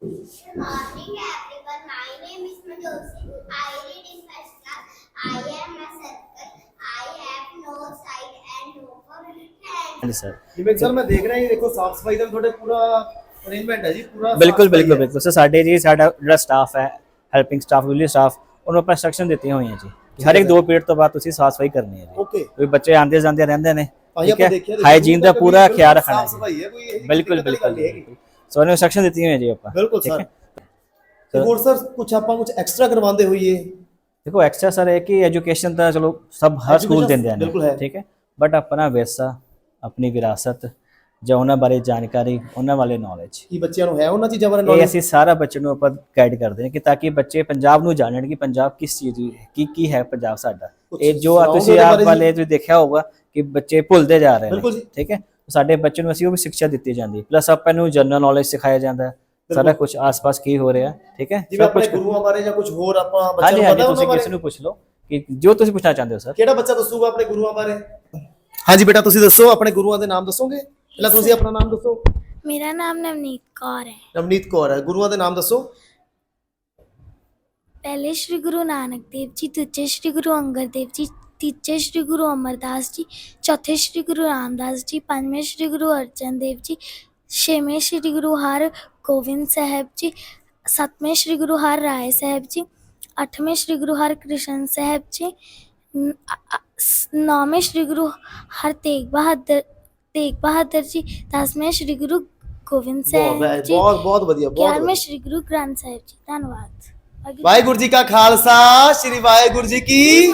good morning, everyone. My name is Manjosi. I read in first class. I am a circle. I have no side and no hand. हाँ जी सर ਜਿਵੇਂ ਸਰ ਮੈਂ ਦੇਖ ਰਿਹਾ ਜੀ ਦੇਖੋ ਸਾਫ ਸਫਾਈ ਦਾ ਵੀ ਤੁਹਾਡੇ ਪੂਰਾ ਅਰੇਂਜਮੈਂਟ ਹੈ ਜੀ ਪੂਰਾ ਸਾਫ਼ ਬਿਲਕੁਲ ਸਫਾਈ ਬਿਲਕੁਲ ਹੈ। ਬਿਲਕੁਲ ਸਰ ਸਾਡੇ ਜੀ ਸਾਡਾ ਜਿਹੜਾ ਸਟਾਫ ਹੈ ਹੈਲਪਿੰਗ ਸਟਾਫ ਵਿਲੀ ਸਟਾਫ ਉਹਨੂੰ ਆਪਾਂ ਇੰਸਟਰਕਸ਼ਨ ਦਿੱਤੀਆਂ ਹੋਈਆਂ ਜੀ। ਕਿ ਹਰ ਇੱਕ ਦੋ ਪੀਰੀਅਡ ਤੋਂ ਬਾਅਦ ਤੁਸੀਂ ਸਾਫ਼ ਸਫ਼ਾਈ ਕਰਨੀ ਹੈ ਜੀ। ਓਕੇ ਬੱਚੇ ਆਂਦੇ ਜਾਂਦੇ ਰਹਿੰਦੇ ਨੇ। ਠੀਕ ਹੈ? ਹਾਈਜੀਨ ਦਾ ਪੂਰਾ ਖਿਆਲ ਰੱਖਣਾ ਹੈ ਸਫ਼ਾਈ ਹੈ ਕੋਈ ਇਹੋ ਜਿਹੀ ਬਿਲਕੁਲ ਬਿਲਕੁਲ। ਸੋ ਉਹਨੇ ਇੰਸਟਰਕਸ਼ਨ ਦਿੱਤੀਆਂ ਹੋਈਆਂ ਜੀ ਆਪਾਂ। ਬਿਲਕੁਲ ਸਰ। ਤੇ ਹੋਰ ਸਰ ਕੁਝ ਆਪਾਂ ਕੁਝ ਐਕਸਟਰਾ ਕਰਵਾਉਂਦੇ ਹੋਈਏ? ਦੇਖੋ ਐਕਸਟਰਾ ਸਰ ਹੈ ਕਿ ਐਜੂਕੇਸ਼ਨ ਤਾਂ ਚਲੋ ਸਭ ਹਰ ਸਕੂਲ ਦਿੰਦੇ। ਨੇ। ਠੀਕ ਹੈ? ਬਟ ਆਪਣਾ ਵਿਰਸਾ ਆਪਣੀ ਵਿਰਾਸਤ ਜਾਂ ਉਹਨਾਂ ਬਾਰੇ ਜਾਣਕਾਰੀ ਉਹਨਾਂ ਵਾਲੇ ਨੌਲੇਜ ਕੀ ਬੱਚਿਆਂ ਨੂੰ ਹੈ ਉਹਨਾਂ ਚੀਜ਼ਾਂ ਬਾਰੇ ਇਹ knowledge? ਅਸੀਂ ਸਾਰਾ ਬੱਚੇ ਨੂੰ ਆਪਾਂ ਗਾਈਡ ਕਰਦੇ ਹਾਂ ਕਿ ਤਾਂ ਕਿ ਬੱਚੇ ਪੰਜਾਬ ਨੂੰ ਜਾਣਨ ਕਿ ਪੰਜਾਬ ਕਿਸ ਚੀਜ਼ ਦੀ ਹੈ ਕੀ ਕੀ ਹੈ ਪੰਜਾਬ ਸਾਡਾ। ਕੁਛ ਇਹ ਜੋ ਆ ਸੁਣਾਓਗੇ ਤੁਸੀਂ ਉਹਦੇ ਆਪ ਬਾਰੇ ਜੀ? ਵਾਲੇ ਤੁਸੀਂ ਦੇਖਿਆ ਹੋਊਗਾ ਕਿ ਬੱਚੇ ਭੁੱਲਦੇ ਜਾ ਰਹੇ ਬਿਲਕੁਲ ਨੇ ਜੀ। ਠੀਕ ਹੈ? ਸਾਡੇ ਬੱਚੇ ਨੂੰ ਅਸੀਂ ਉਹ ਵੀ ਸਿੱਖਿਆ ਦਿੱਤੀ ਜਾਂਦੀ। ਪਲੱਸ ਆਪਾਂ ਨੂੰ ਜਨਰਲ ਨੌਲੇਜ ਸਿਖਾਇਆ ਜਾਂਦਾ ਹੈ। ਸਾਰਾ ਕੁਝ ਆਸ-ਪਾਸ ਕੀ ਹੋ ਰਿਹਾ ਠੀਕ ਹੈ? ਜਿਵੇਂ ਸਭ ਆਪਣੇ ਗੁਰੂਆਂ ਬਾਰੇ ਜਾਂ ਕੁਝ ਹੋਰ ਆਪਾਂ ਬੱਚਿਆਂ ਹਾਂਜੀ ਨੂੰ ਹਾਂਜੀ ਪਤਾ ਤੁਸੀਂ ਉਹਨਾਂ ਕਿਸੇ ਬਾਰੇ? ਨੂੰ ਪੁੱਛ ਲਓ ਕਿ ਜੋ ਤੁਸੀਂ ਪੁੱਛਣਾ ਚਾਹੁੰਦੇ ਹੋ ਸਰ। ਕਿਹੜਾ ਬੱਚਾ ਦੱਸੂਗਾ ਆਪਣੇ ਗੁਰੂਆਂ ਬਾਰੇ? ਹਾਂਜੀ ਬੇਟਾ ਤੁਸੀਂ ਦੱਸੋ ਆਪਣੇ ਗੁਰੂਆਂ ਦੇ ਨਾਮ ਦੱਸੋਗੇ? ਪਹਿਲਾਂ ਤੁਸੀਂ ਆਪਣਾ ਨਾਮ ਦੱਸੋ ਮੇਰਾ ਨਾਮ ਨਵਨੀਤ ਕੌਰ ਹੈ ਰਮਨੀਤ ਕੌਰ ਹੈ ਗੁਰੂਆਂ ਦੇ ਨਾਮ ਦੱਸੋ ਪਹਿਲੇ ਸ਼੍ਰੀ ਗੁਰੂ ਨਾਨਕ ਦੇਵ ਜੀ ਦੂਜੇ ਸ਼੍ਰੀ ਗੁਰੂ ਅੰਗਦ ਦੇਵ ਜੀ ਤੀਜੇ ਸ਼੍ਰੀ ਗੁਰੂ ਅਮਰਦਾਸ ਜੀ ਚੌਥੇ ਸ਼੍ਰੀ ਗੁਰੂ ਰਾਮਦਾਸ ਜੀ ਪੰਜਵੇਂ ਸ਼੍ਰੀ ਗੁਰੂ ਅਰਜਨ ਦੇਵ ਜੀ ਛੇਵੇਂ ਸ਼੍ਰੀ ਗੁਰੂ ਹਰ ਗੋਬਿੰਦ ਸਾਹਿਬ ਜੀ ਸੱਤਵੇਂ ਸ਼੍ਰੀ ਗੁਰੂ ਹਰ ਰਾਏ ਸਾਹਿਬ ਜੀ ਅੱਠਵੇਂ ਸ਼੍ਰੀ ਗੁਰੂ ਹਰ ਕ੍ਰਿਸ਼ਨ ਸਾਹਿਬ ਜੀ ਨੌਵੇਂ ਸ਼੍ਰੀ ਗੁਰੂ ਹਰ ਤੇਗ ਬਹਾਦਰ ਤੇਗ ਬਹਾਦਰ ਜੀ ਦਸਵੇਂ ਸ਼੍ਰੀ ਗੁਰੂ ਗੋਬਿੰਦ ਬਹੁਤ ਸਾਹਿਬ ਜੀ ਬਹੁਤ ਬਹੁਤ ਵਧੀਆ ਬਹੁਤ ਗਿਆਰਵੇਂ ਵਧੀਆ। ਸ਼੍ਰੀ ਗੁਰੂ ਗ੍ਰੰਥ ਸਾਹਿਬ ਜੀ ਧੰਨਵਾਦ ਵਾਹਿਗੁਰੂ ਵਾਹਿਗੁਰੂ ਜੀ ਕਾ ਖਾਲਸਾ ਸ੍ਰੀ ਵਾਹਿਗੁਰੂ ਜੀ ਕੀ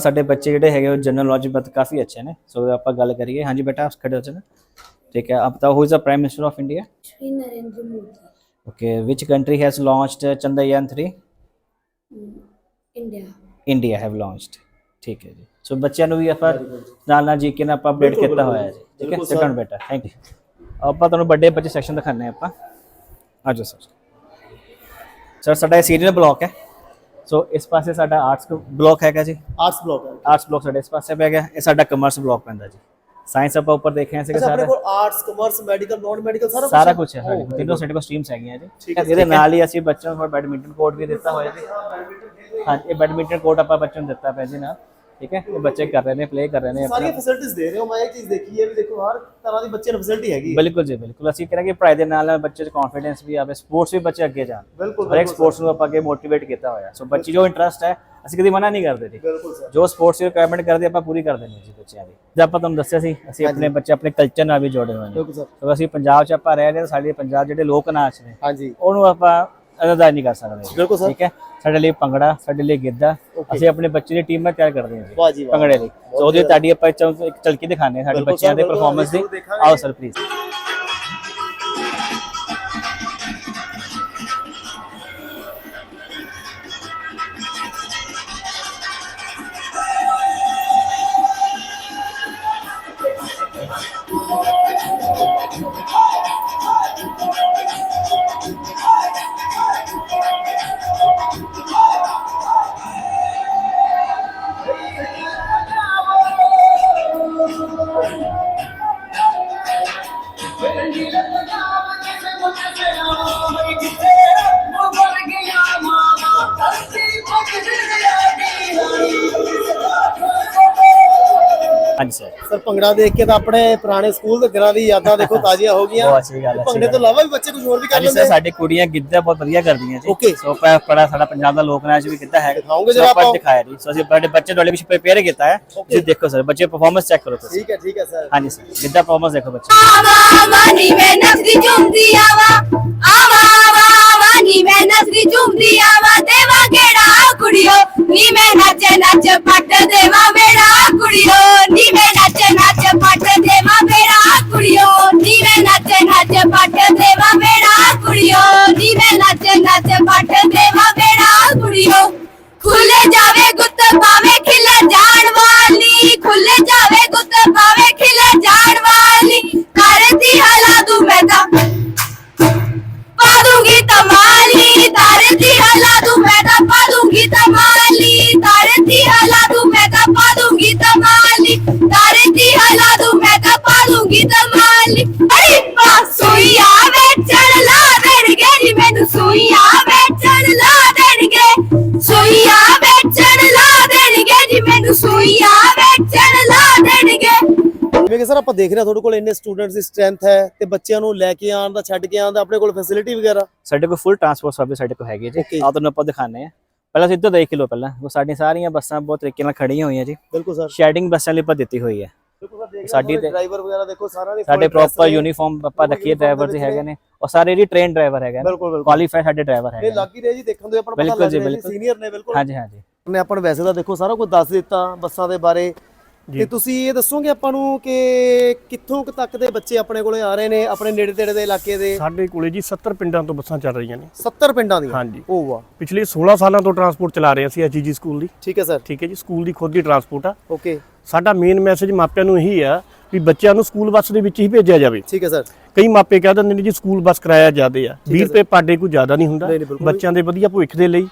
ਸਾਡੇ ਬੱਚੇ ਜਿਹੜੇ ਹੈਗੇ ਉਹ ਜਨਰਲ ਨੌਲੇਜ ਬਾਤ ਕਾਫੀ ਅੱਛੇ ਨੇ। ਸੋ ਆਪਾਂ ਗੱਲ ਕਰੀਏ। ਹਾਂਜੀ ਬੇਟਾ ਖੜੇ ਹੋ ਜਾਣਾ ਠੀਕ ਹੈ ਆਪ ਬਤਾਓ who is the prime minister of India Shri Narinder Modi. Okay which country has launched uh, chandrayaan 3 India India have launched ਠੀਕ ਹੈ ਜੀ। ਸੋ ਬੱਚਿਆਂ ਨੂੰ ਵੀ ਆਪਾਂ ਨਾਲ ਨਾਲ ਜੀ ਕੇ ਨਾ ਆਪਾਂ ਅਪਡੇਟ ਕੀਤਾ ਹੋਇਆ ਹੈ। ਠੀਕ ਹੈ। ਡਾਊਨ ਬੇਟਾ ਥੈਂਕ ਯੂ ਆਪਾਂ ਤੁਹਾਨੂੰ ਵੱਡੇ ਬੱਚੇ ਸੈਕਸ਼ਨ ਦਿਖਾਣੇ ਆਪਾਂ। ਆ ਜਾਓ ਸਰ ਸਰ ਸਾਡਾ ਇਹ ਸੀਨੀਅਰ ਬਲਾਕ ਹੈ। ਸੋ ਇਸ ਪਾਸੇ ਸਾਡਾ ਆਰਟਸ ਬਲਾਕ ਹੈਗਾ ਜੀ। ਆਰਟਸ ਬਲਾਕ ਹੈ। ਆਰਟਸ ਬਲਾਕ ਸਾਡੇ ਇਸ ਪਾਸੇ ਪੈ ਗਿਆ। ਇਹ ਸਾਡਾ ਕਮਰਸ ਬਲਾਕ ਪੈਂਦਾ ਜੀ। ਸਾਇੰਸ ਆਪਾਂ ਉੱਪਰ ਦੇਖਿਆ ਸੀਗਾ ਅੱਛਾ ਆਪਣੇ ਸਾਰਾ। ਕੋਲ arts commerce medical non medical ਸਾਰਾ ਸਾਰਾ ਕੁਝ ਹੈ ਸਾਡੇ। ਕੋਲ ਤਿੰਨੋਂ ਸਾਡੇ ਕੋਲ ਸਟਰੀਮਸ ਹੈਗੀਆਂ ਜੀ। ਇਹਦੇ ਨਾਲ ਹੀ ਅਸੀਂ ਬੱਚਿਆਂ ਨੂੰ ਬੈਡਮਿੰਟਨ ਕੋਰਟ ਵੀ ਦਿੱਤਾ ਹੋਇਆ ਜੀ। ਹਾਂ ਇਹ ਬੈਡਮਿੰਟਨ ਕੋਰਟ ਆਪਾਂ ਬੱਚਿਆਂ ਨੂੰ ਦਿੱਤਾ ਪਿਆ ਜੀ ਨਾਲ। ਠੀਕ ਹੈ? ਇਹ ਬੱਚੇ ਕਰ ਰਹੇ ਨੇ ਪਲੇ ਕਰ ਰਹੇ ਨੇ ਸਾਰੀਆਂ ਫੈਸਿਲਿਟੀਆਂ ਦੇ ਰਹੇ ਹੋ ਮੈਂ ਇਹ ਚੀਜ਼ ਦੇਖੀ ਹੈ ਵੀ ਦੇਖੋ ਹਰ ਤਰ੍ਹਾਂ ਦੀ ਬੱਚੇ ਨੂੰ ਫੈਸਿਲਿਟੀ ਹੈਗੀ ਬਿਲਕੁਲ ਜੀ ਬਿਲਕੁਲ। ਅਸੀਂ ਕਹਿੰਦੇ ਕਿ ਪੜ੍ਹਾਈ ਦੇ ਨਾਲ ਬੱਚੇ 'ਚ ਕੌਨਫੀਡੈਂਸ ਵੀ ਆਵੇ ਸਪੋਰਟਸ ਵੀ ਬੱਚੇ ਅੱਗੇ ਜਾਣ। ਬਿਲਕੁਲ ਹਰ ਇੱਕ ਸਪੋਰਟਸ ਨੂੰ ਆਪਾਂ ਅੱਗੇ ਮੋਟੀਵੇਟ ਕੀਤਾ ਹੋਇਆ। ਸੋ ਬੱਚੀ ਜੋ ਇੰਟਰਸਟ ਹੈ ਅਸੀਂ ਕਦੀ ਮਨਾ ਨਹੀਂ ਕਰਦੇ ਜੀ। ਬਿਲਕੁਲ ਸਰ। ਜੋ ਸਪੋਰਟਸ ਦੀ ਰਿਕੁਆਇਰਮੈਂਟ ਕਰਦੇ ਆਪਾਂ ਪੂਰੀ ਕਰ ਦਿੰਦੇ ਜੀ ਬੱਚਿਆਂ ਦੀ। ਜੇ ਆਪਾਂ ਤੁਹਾਨੂੰ ਦੱਸਿਆ ਸੀ ਅਸੀਂ ਆਪਣੇ ਬੱਚੇ ਆਪਣੇ ਕਲਚਰ ਨਾਲ ਵੀ ਜੋੜੇ ਹੋਏ ਨੇ। ਬਿਲਕੁਲ ਸਰ। ਸੋ ਅਸੀਂ ਪੰਜਾਬ 'ਚ ਆਪਾਂ ਰਹਿ ਰਹੇ ਸਾਡੇ ਪੰਜਾਬ ਜਿਹੜੇ ਲੋਕ ਨਾਚ ਨੇ ਹਾਂਜੀ। ਉਹਨੂੰ ਆਪਾਂ ਅਦਾ ਨਹੀਂ ਕਰ ਸਕਦੇ। ਬਿਲਕੁਲ ਸਰ। ਠੀਕ ਹੈ? ਸਾਡੇ ਲਈ ਭੰਗੜਾ ਸਾਡੇ ਲਈ ਗਿੱਧਾ ਅਸੀਂ ਆਪਣੇ ਬੱਚੇ ਦੀ ਟੀਮ ਨਾਲ ਤਿਆਰ ਕਰਦੇ ਹਾਂ ਜੀ। ਭੰਗੜੇ ਲਈ। ਸੋ ਉਹਦੀ ਤੁਹਾਡੀ ਆਪਾਂ ਚਲਕੀ ਦਿਖਾਣੇ ਸਾਡੇ ਬੱਚਿਆਂ ਦੇ ਪਰਫਾਰਮੈਂਸ ਦੀ। ਆਓ ਸਰ ਪਲੀਜ਼ ਭੰਗੜਾ ਦੇਖ ਕੇ ਤਾਂ ਆਪਣੇ ਪੁਰਾਣੇ ਸਕੂਲ ਦੇ ਦਿਨਾਂ ਦੀ ਯਾਦਾਂ ਦੇਖੋ ਤਾਜ਼ੀਆਂ ਹੋ ਗਈਆਂ। ਬਹੁਤ ਅੱਛੀ ਗੱਲ ਹੈ, ਭੰਗੜੇ ਤੋਂ ਇਲਾਵਾ ਵੀ ਬੱਚੇ ਕੁਝ ਹੋਰ ਵੀ ਕਰ ਹਾਂਜੀ ਲੈਂਦੇ ਸਰ ਆ। ਸਾਡੀ ਕੁੜੀਆਂ ਗਿੱਧਾ ਬਹੁਤ ਵਧੀਆ ਕਰਦੀਆਂ ਜੀ। Okay. ਸੋ ਪ- ਬੜਾ ਸਾਡਾ ਪੰਜਾਬ ਦਾ ਲੋਕ ਨਾਚ ਵੀ ਗਿੱਧਾ ਹੈ। ਦਿਖਾਓਗੇ ਜਰਾ ਆਪਾਂ? ਦਿਖਾਇਆ ਜੀ। ਸੋ ਅਸੀਂ ਬੜੇ ਬੱਚੇ ਤੁਹਾਡੇ ਵਿੱਚ ਪ੍ਰੇਪੇਅਰ ਕੀਤਾ ਹੈ। ਤੁਸੀਂ ਦੇਖੋ ਸਰ ਬੱਚੇ ਪਰਫਾਰਮੈਂਸ ਚੈੱਕ ਕਰੋ ਤੁਸੀਂ। ਠੀਕ ਹੈ ਠੀਕ ਹੈ ਸਰ ਹਾਂਜੀ ਸਰ ਗਿੱਧਾ ਪਰਫਾਰਮੈਂਸ ਦੇਖੋ ਬੱਚੇ। ਆਵਾ ਆਵਾ ਨੀ ਮੈਂ ਨਸਰੀ ਝੁੰਮਦੀ ਆਵਾ। ਆਵਾ ਆਵਾ ਆਵਾ ਨੀ ਮੈਂ ਨਸਰੀ ਝੁੰਮਦੀ ਆਵਾ। ਦੇਵਾ ਕਿਹੜਾ ਕੁੜੀਓ? ਨੀ ਮੈਂ ਨੱਚ ਨੱਚ ਪੱਟ ਦੇਵਾ ਮੇਰਾ ਕੁੜੀਓ, ਨੀ ਮੈਂ ਨੱਚ ਨੱਚ ਪੱਟ ਦੇਵਾ ਮੇਰਾ ਕੁੜੀਓ, ਨੀ ਮੈਂ ਨੱਚ ਨੱਚ ਪੱਟ ਦੇਵਾ ਮੇਰਾ ਕੁੜੀਓ, ਨੀ ਮੈਂ ਨੱਚ ਨੱਚ ਪੱਟ ਦੇਵਾ ਮੇਰਾ ਕੁੜੀਓ। ਖੁੱਲ ਜਾਵੇ ਗੁੱਤ ਪਾਵੇ ਖਿਲ ਜਾਣ ਵਾਲੀ, ਖੁੱਲ ਜਾਵੇ ਗੁੱਤ ਪਾਵੇ ਖਿਲ ਜਾਣ ਵਾਲੀ, ਕਰਦੀ ਹਲਾ ਦੂ ਮੈਂ ਤਾਂ। ਪਾ ਦੂੰਗੀ ਤਮਾਲੀ ਤਰਦੀ ਹਲਾ ਦੂ ਮੈਂ ਤਾਂ ਪਾ ਦੂੰਗੀ ਹਲਾ ਦੂ ਮੈਂ ਤਾਂ ਪਾ ਦੂੰਗੀ ਤਮਾਲੀ ਤਰਦੀ ਹਲਾ ਦੂ ਮੈਂ ਤਾਂ ਪਾ ਦੂੰਗੀ ਤਮਾਲੀ ਅਰੇ ਪਾ ਸੋਈਆ ਵੇਚਣ ਲਾ ਦੇਣਗੇ ਜੀ ਮੈਨੂੰ ਸੋਈਆ ਵੇਚਣ ਲਾ ਦੇਣਗੇ। ਸੋਈਆ ਵੇਚਣ ਲਾ ਦੇਣਗੇ ਜੀ ਮੈਨੂੰ ਸੋਈਆ ਵੇਚਣ ਲਾ ਦੇਣਗੇ। ਜਿਵੇਂ ਕਿ ਸਰ ਆਪਾਂ ਦੇਖ ਰਹੇ ਹਾਂ ਤੁਹਾਡੇ ਕੋਲ ਇੰਨੇ ਸਟੂਡੈਂਟਸ ਦੀ ਸਟਰੈਂਥ ਹੈ ਤੇ ਬੱਚਿਆਂ ਨੂੰ ਲੈ ਕੇ ਆਉਣ ਦਾ ਛੱਡ ਕੇ ਆਉਣ ਦਾ ਆਪਣੇ ਕੋਲ ਫੈਸਿਲਿਟੀ ਵਗੈਰਾ? ਸਾਡੇ ਕੋਲ ਫੁੱਲ ਟਰਾਂਸਪੋਰਟ ਸਰਵਿਸ ਸਾਡੇ ਕੋਲ ਹੈਗੀ ਹੈ Okay. ਜੀ ਆਹ ਤੁਹਾਨੂੰ ਆਪਾਂ ਦਿਖਾਣੇ ਆ ਪਹਿਲਾਂ ਸਿੱਧਾ ਦੇਖ ਲਓ ਪਹਿਲਾਂ। ਉਹ ਸਾਡੀਆਂ ਸਾਰੀਆਂ ਬੱਸਾਂ ਬਹੁਤ ਤਰੀਕੇ ਨਾਲ ਖੜੀਆਂ ਹੋਈਆਂ ਜੀ। ਬਿਲਕੁਲ ਸਰ। ਸ਼ੈਡਿੰਗ ਬੱਸਾਂ ਲਈ ਆਪਾਂ ਦਿੱਤੀ ਹੋਈ ਹੈ। ਸਾਡੀ ਡਰਾਈਵਰ ਵਗੈਰਾ ਦੇਖੋ ਸਾਰਿਆਂ ਦੇ ਸਾਡੇ ਪ੍ਰੋਪਰ। ਯੂਨੀਫਾਰਮ ਆਪਾਂ ਰੱਖੀਏ ਡਰਾਈਵਰ ਦੇ ਜੀ ਹੈਗੇ ਨੇ। ਔਰ ਸਾਰੇ ਇਹਦੀ ਟ੍ਰੇਨ ਡਰਾਈਵਰ ਹੈਗੇ ਨੇ ਕੁਆਲੀਫਾਈ ਸਾਡੇ ਡਰਾਈਵਰ ਹੈਗੇ ਨੇ। ਲੱਗ ਹੀ ਰਿਹਾ ਜੀ ਦੇਖਣ ਤੋਂ ਆਪਾਂ ਨੂੰ ਪਤਾ ਲੱਗ ਜੀ, ਰਿਹਾ ਜੀ। ਸੀਨੀਅਰ ਨੇ ਬਿਲਕੁਲ। ਹਾਂਜੀ ਹਾਂਜੀ। ਨੇ ਆਪਾਂ ਵੈਸੇ ਤਾਂ ਦੇਖੋ ਸਾਰਾ ਕੁਝ ਦੱਸ ਦਿੱਤਾ ਬੱਸਾਂ ਦੇ ਬਾਰੇ। ਤੇ ਤੁਸੀਂ ਇਹ ਦੱਸੋਗੇ ਆਪਾਂ ਨੂੰ ਕਿ ਕਿੱਥੋਂ ਕੁ ਤੱਕ ਦੇ ਬੱਚੇ ਆਪਣੇ ਕੋਲੇ ਆ ਰਹੇ ਨੇ ਆਪਣੇ ਨੇੜੇ ਤੇੜੇ ਦੇ ਇਲਾਕੇ ਦੇ? ਸਾਡੇ ਕੋਲੇ ਜੀ 70 ਪਿੰਡਾਂ ਤੋਂ ਬੱਸਾਂ ਚੱਲ ਰਹੀਆਂ ਨੇ। 70 ਪਿੰਡਾਂ ਦੀਆਂ? ਹਾਂਜੀ। ਉਹ ਵਾਹ। ਪਿਛਲੇ 16 ਸਾਲਾਂ ਤੋਂ ਟਰਾਂਸਪੋਰਟ ਚਲਾ ਰਹੇ ਅਸੀਂ ਐਚਜੀ ਸਕੂਲ ਦੀ। ਠੀਕ ਹੈ ਸਰ। ਠੀਕ ਹੈ ਜੀ ਸਕੂਲ ਦੀ ਖੁਦ ਦੀ ਟਰਾਂਸਪੋਰਟ ਆ। ਓਕੇ। ਸਾਡਾ ਮੇਨ ਮੈਸੇਜ ਮਾਪਿਆਂ ਨੂੰ ਇਹੀ ਆ ਵੀ ਬੱਚਿਆਂ ਨੂੰ ਸਕੂਲ ਬੱਸ ਦੇ ਵਿੱਚ ਹੀ ਭੇਜਿਆ ਜਾਵੇ। ਠੀਕ ਹੈ ਸਰ। ਕਈ ਮਾਪੇ ਕਹਿ ਦਿੰਦੇ ਨੇ ਜੀ ਸਕੂਲ ਬੱਸ ਕਿਰਾਇਆ ਜ਼ਿਆਦੇ ਆ। 20 ਰੁਪਏ ਪਾਡੇ ਕੋਈ ਜ਼ਿਆਦਾ ਨਹੀਂ ਹੁੰਦਾ। ਬੱਚਿਆਂ ਦੇ ਵਧੀਆ ਭਵਿੱਖ ਦੇ ਲਈ।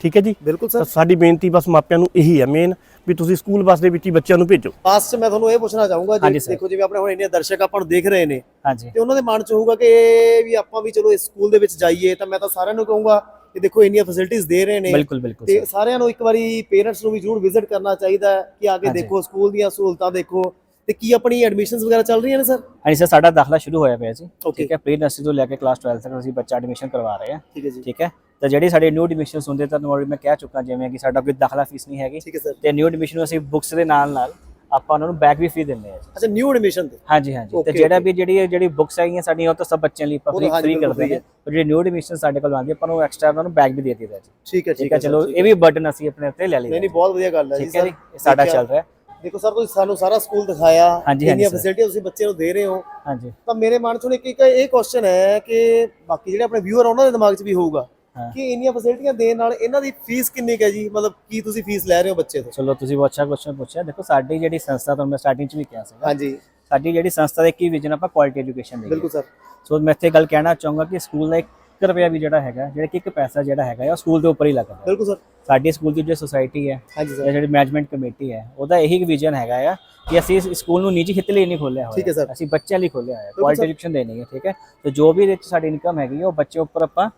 ਠੀਕ ਹੈ ਜੀ। ਬਿਲਕੁਲ ਸਰ। ਸਾਡੀ ਬੇਨਤੀ ਬਸ ਮਾਪਿਆਂ ਨੂੰ ਇਹੀ ਹੈ ਮੇਨ ਵੀ ਤੁਸੀਂ ਸਕੂਲ ਬੱਸ ਦੇ ਵਿੱਚ ਹੀ ਬੱਚਿਆਂ ਨੂੰ ਭੇਜੋ ਲਾਸਟ ਮੈਂ ਤੁਹਾਨੂੰ ਇਹ ਪੁੱਛਣਾ ਚਾਹੂੰਗਾ ਜੀ। ਦੇਖੋ ਜਿਵੇਂ ਆਪਣੇ ਹੁਣ ਇੰਨੇ ਦਰਸ਼ਕ ਆਪਾਂ ਨੂੰ ਦੇਖ ਰਹੇ ਨੇ ਹਾਂਜੀ ਤੇ ਉਹਨਾਂ ਦੇ ਮਨ ਚ ਹੋਊਗਾ ਕਿ ਵੀ ਆਪਾਂ ਵੀ ਚਲੋ ਇਸ ਸਕੂਲ ਦੇ ਵਿੱਚ ਜਾਈਏ ਤਾਂ ਮੈਂ ਤਾਂ ਸਾਰਿਆਂ ਨੂੰ ਕਹੂੰਗਾ ਕਿ ਦੇਖੋ ਇੰਨੀਆਂ ਫੈਸਿਲਿਟੀਆਂ ਦੇ ਰਹੇ ਨੇ ਬਿਲਕੁਲ ਬਿਲਕੁਲ ਤੇ। ਸਾਰਿਆਂ ਨੂੰ ਇੱਕ ਵਾਰੀ ਪੇਰੈਂਟਸ ਨੂੰ ਵੀ ਜ਼ਰੂਰ ਵਿਜ਼ਿਟ ਕਰਨਾ ਚਾਹੀਦਾ ਹੈ ਕਿ ਆ ਕੇ। ਦੇਖੋ ਸਕੂਲ ਦੀਆਂ ਸਹੂਲਤਾਂ ਦੇਖੋ ਤੇ ਕੀ ਆਪਣੀ ਐਡਮਿਸ਼ਨਸ ਵਗੈਰਾ ਚੱਲ ਰਹੀਆਂ ਨੇ ਸਰ? ਹਾਂਜੀ ਸਰ ਸਾਡਾ ਦਾਖਲਾ ਸ਼ੁਰੂ ਹੋਇਆ ਪਿਆ ਜੀ। Okay. ਠੀਕ ਹੈ ਪ੍ਰੀ ਨਰਸਰੀ ਤੋਂ ਲੈ ਕੇ ਕਲਾਸ 12 ਤੱਕ ਅਸੀਂ ਬੱਚਾ ਐਡਮਿਸ਼ਨ ਕਰਵਾ ਰਹੇ ਹਾਂ। ਠੀਕ ਹੈ ਜੀ। ਠੀਕ ਹੈ ਤਾਂ ਜਿਹੜੀ ਸਾਡੇ ਨਿਊ ਐਡਮਿਸ਼ਨਸ ਹੁੰਦੇ ਤਾਂ already ਮੈਂ ਕਹਿ ਚੁੱਕਾ ਜਿਵੇਂ ਕਿ ਸਾਡਾ ਕੋਈ ਦਾਖਲਾ ਫੀਸ ਨਹੀਂ ਹੈਗੀ। ਠੀਕ ਹੈ ਸਰ। ਤੇ ਨਿਊ ਐਡਮਿਸ਼ਨ ਨੂੰ ਅਸੀਂ ਬੁੱਕਸ ਦੇ ਨਾਲ ਨਾਲ ਆਪਾਂ ਉਹਨਾਂ ਨੂੰ ਬੈਗ ਵੀ ਫ੍ਰੀ ਦਿੰਦੇ ਹਾਂ ਜੀ। ਅੱਛਾ ਨਿਊ ਐਡਮਿਸ਼ਨ ਤੇ? ਹਾਂਜੀ ਹਾਂਜੀ। ਤੇ Okay, ਜਿਹੜਾ okay. ਵੀ ਜਿਹੜੀ ਜਿਹੜੀ ਬੁੱਕਸ ਹੈਗੀਆਂ ਸਾਡੀਆਂ ਉਹ ਤਾਂ ਸਭ ਬੱਚਿਆਂ ਲਈ ਉਹ ਫ੍ਰੀ ਹਾਂਜੀ, ਫ੍ਰੀ ਬਿਲਕੁਲ ਕਰਦੇ ਹਾਂ। ਪਰ ਜਿਹੜੀ ਨਿਊ ਐਡਮਿਸ਼ਨ ਸਾਡੇ ਕੋਲ ਆਉਂਦੀ ਆਪਾਂ ਨੂੰ ਐਕਸਟਰਾ ਉਹਨਾਂ ਨੂੰ ਬੈਗ ਵੀ ਦੇ ਦਿੱਤਾ ਜੀ। ਠੀਕ ਹੈ ਠੀਕ ਹੈ ਚਲੋ ਇਹ ਵੀ ਬਰਡਨ ਅਸੀਂ ਆਪਣੇ ਉੱਤੇ ਲੈ ਨਹੀਂ ਨਹੀਂ ਬਹੁਤ ਵਧੀਆ ਗੱਲ ਹੈ ਜੀ ਠੀਕ ਹੈ ਸਰ। ਜੀ ਇਹ ਸਾਡਾ। ਚੱਲ ਰਿਹਾ। ਦੇਖੋ ਸਰ ਤੁਸੀਂ ਸਾਨੂੰ ਸਾਰਾ ਸਕੂਲ ਦਿਖਾਇਆ ਹਾਂਜੀ, ਇੰਨੀਆਂ sir। ਫੈਸਿਲਿਟੀਆਂ ਤੁਸੀਂ ਬੱਚੇ ਨੂੰ ਦੇ ਰਹੇ ਹੋ। ਹਾਂਜੀ। ਤਾਂ ਮੇਰੇ ਮਨ 'ਚ ਇੱਕ ਇੱਕ ਇਹ ਕੁਐਸਚਨ ਹੈ ਕਿ ਬਾਕੀ ਜਿਹੜੇ ਆਪਣੇ ਵਿਊਅਰ ਉਹਨਾਂ ਦੇ ਦਿਮਾਗ 'ਚ ਵੀ ਹੋਊਗਾ ਹਾਂ। ਕਿ ਇੰਨੀਆਂ ਫੈਸਿਲਿਟੀਆਂ ਦੇਣ ਨਾਲ ਇਹਨਾਂ ਦੀ ਫੀਸ ਕਿੰਨੀ ਕੁ ਹੈ ਜੀ? ਮਤਲਬ ਕੀ ਤੁਸੀਂ ਫੀਸ ਲੈ ਰਹੇ ਹੋ ਬੱਚੇ ਤੋਂ? ਚਲੋ ਤੁਸੀਂ ਬਹੁਤ ਅੱਛਾ ਕੁਐਸਚਨ ਪੁੱਛਿਆ। ਦੇਖੋ ਸਾਡੀ ਜਿਹੜੀ ਸੰਸਥਾ ਤੁਹਾਨੂੰ ਮੈਂ ਸਟਾਰਟਿੰਗ ਚ ਵੀ ਕਿਹਾ ਸੀਗਾ। ਹਾਂਜੀ। ਸਾਡੀ ਜਿਹੜੀ ਸੰਸਥਾ ਦਾ ਇੱਕ ਹੀ ਵਿਜ਼ਨ ਆਪਾਂ ਕੁਆਲਿਟੀ ਐਜੂਕੇਸ਼ਨ ਦੀ ਬਿਲਕੁਲ ਸਰ। ਸੋ ਮੈਂ ਇੱਥੇ ਗੱਲ ਕਹਿਣਾ ਚਾਹੂੰਗਾ ਕਿ ਸਕੂਲ ਦਾ 1 ਰੁਪਿਆ ਵੀ ਜਿਹੜਾ ਹੈਗਾ ਜਿਹੜਾ ਕਿ ਇੱਕ ਪੈਸਾ ਜਿਹੜਾ ਹੈਗਾ ਉਹ ਸਕੂਲ ਦੇ ਉੱਪਰ ਹੀ ਲੱਗਦਾ ਹੈ ਬਿਲਕੁਲ ਸਰ। ਸਾਡੀ ਸਕੂਲ ਦੀ ਜੋ ਸੁਸਾਇਟੀ ਹੈ ਹਾਂਜੀ ਜਾਂ ਸਰ ਜਿਹੜੀ ਮੈਨੇਜਮੈਂਟ ਕਮੇਟੀ ਹੈ ਉਹਦਾ ਇਹੀ ਵਿਜ਼ਨ ਹੈਗਾ ਆ ਕਿ ਅਸੀਂ ਇਸ ਸਕੂਲ ਨੂੰ ਨਿੱਜੀ ਹਿੱਤ ਲਈ ਨਹੀਂ ਖੋਲਿਆ ਹੋਇਆ। ਹੈ। ਅਸੀਂ ਬੱਚਿਆਂ ਲਈ ਖੋਲਿਆ ਹੋਇਆ ਕੁਆਲਿਟੀ। ਐਜੂਕੇਸ਼ਨ ਦੇਣੀ ਹੈ ਠੀਕ ਹੈ? ਤੇ ਜੋ ਵੀ ਇਹਦੇ ਵਿੱਚ ਸਾਡੀ ਇਨਕਮ ਹੈਗੀ ਹੈ ਉਹ ਬੱਚੇ ਉੱਪਰ ਆਪਾਂ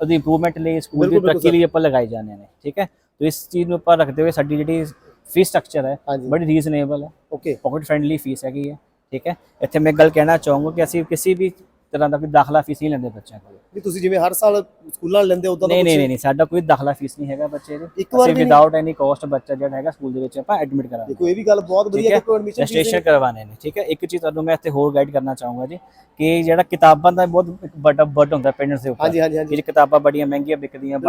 ਉਹਦੀ ਇੰਪਰੂਵਮੈਂਟ ਲਈ ਸਕੂਲ ਦੀ ਤਰੱਕੀ ਲਈ ਆਪਾਂ ਲਗਾਈ ਜਾਂਦੇ ਨੇ ਠੀਕ ਹੈ? ਤੇ ਇਸ ਚੀਜ਼ ਨੂੰ ਆਪਾਂ ਰੱਖਦੇ ਹੋਏ ਸਾਡੀ ਜਿਹੜੀ ਫੀਸ ਸਟਰਕਚਰ ਹੈ। ਬੜੀ ਰੀਜ਼ਨੇਬਲ ਹੈ। ਓਕੇ ਪਾਕਟ ਫ੍ਰੈਂਡਲੀ ਫੀਸ ਹੈਗੀ ਹੈ ਠੀਕ ਹੈ? ਇੱਥੇ ਮੈਂ ਗੱਲ ਕਹਿਣਾ ਚਾਹੂੰਗਾ ਕਿ ਅਸੀਂ ਕਿਸੇ ਵੀ ਤਰ੍ਹਾਂ ਦਾ ਕੋਈ ਦਾਖਲਾ ਫੀਸ ਨਹੀਂ ਲੈਂਦੇ ਬੱਚਿਆਂ ਕੋਲ। ਵੀ ਤੁਸੀਂ ਜਿਵੇਂ ਹਰ ਸਾਲ ਸਕੂਲਾਂ ਨਾਲ ਲੈਂਦੇ ਉਦਾਂ ਨਹੀਂ ਨਹੀਂ ਨਹੀਂ ਸਾਡਾ ਕੋਈ ਦਾਖਲਾ ਫੀਸ ਨਹੀਂ ਹੈਗਾ ਬੱਚੇ ਦੇ। ਇੱਕ ਵਾਰ ਵੀ? ਵਿਦਆਊਟ ਐਨੀ ਕਾਸਟ ਬੱਚਾ ਜਿਹੜਾ ਹੈਗਾ ਸਕੂਲ ਦੇ ਵਿੱਚ ਆਪਾਂ ਐਡਮਿਟ ਕਰਾਂਗੇ। ਦੇਖੋ ਇਹ ਵੀ ਗੱਲ ਬਹੁਤ ਵਧੀਆ ਹੈ? ਕਿ ਕੋਈ ਐਡਮਿਸ਼ਨ ਰਜਿਸਟ੍ਰੇਸ਼ਨ ਕਰਵਾਣੇ ਨੇ ਠੀਕ ਹੈ? ਇੱਕ ਚੀਜ਼ ਤੁਹਾਨੂੰ ਮੈਂ ਇੱਥੇ ਹੋਰ ਗਾਈਡ ਕਰਨਾ ਚਾਹੂੰਗਾ ਜੀ ਕਿ ਜਿਹੜਾ ਕਿਤਾਬਾਂ ਦਾ ਬਹੁਤ ਇੱਕ ਵੱਡਾ ਬਰਡ ਹੁੰਦਾ ਪੇਰੈਂਟਸ ਦੇ ਉੱਪਰ। ਹਾਂਜੀ ਹਾਂਜੀ ਹਾਂਜੀ। ਜਿਹੜੀ ਕਿਤਾਬਾਂ ਬੜੀਆਂ ਮਹਿੰਗੀਆਂ ਵਿਕਦੀਆਂ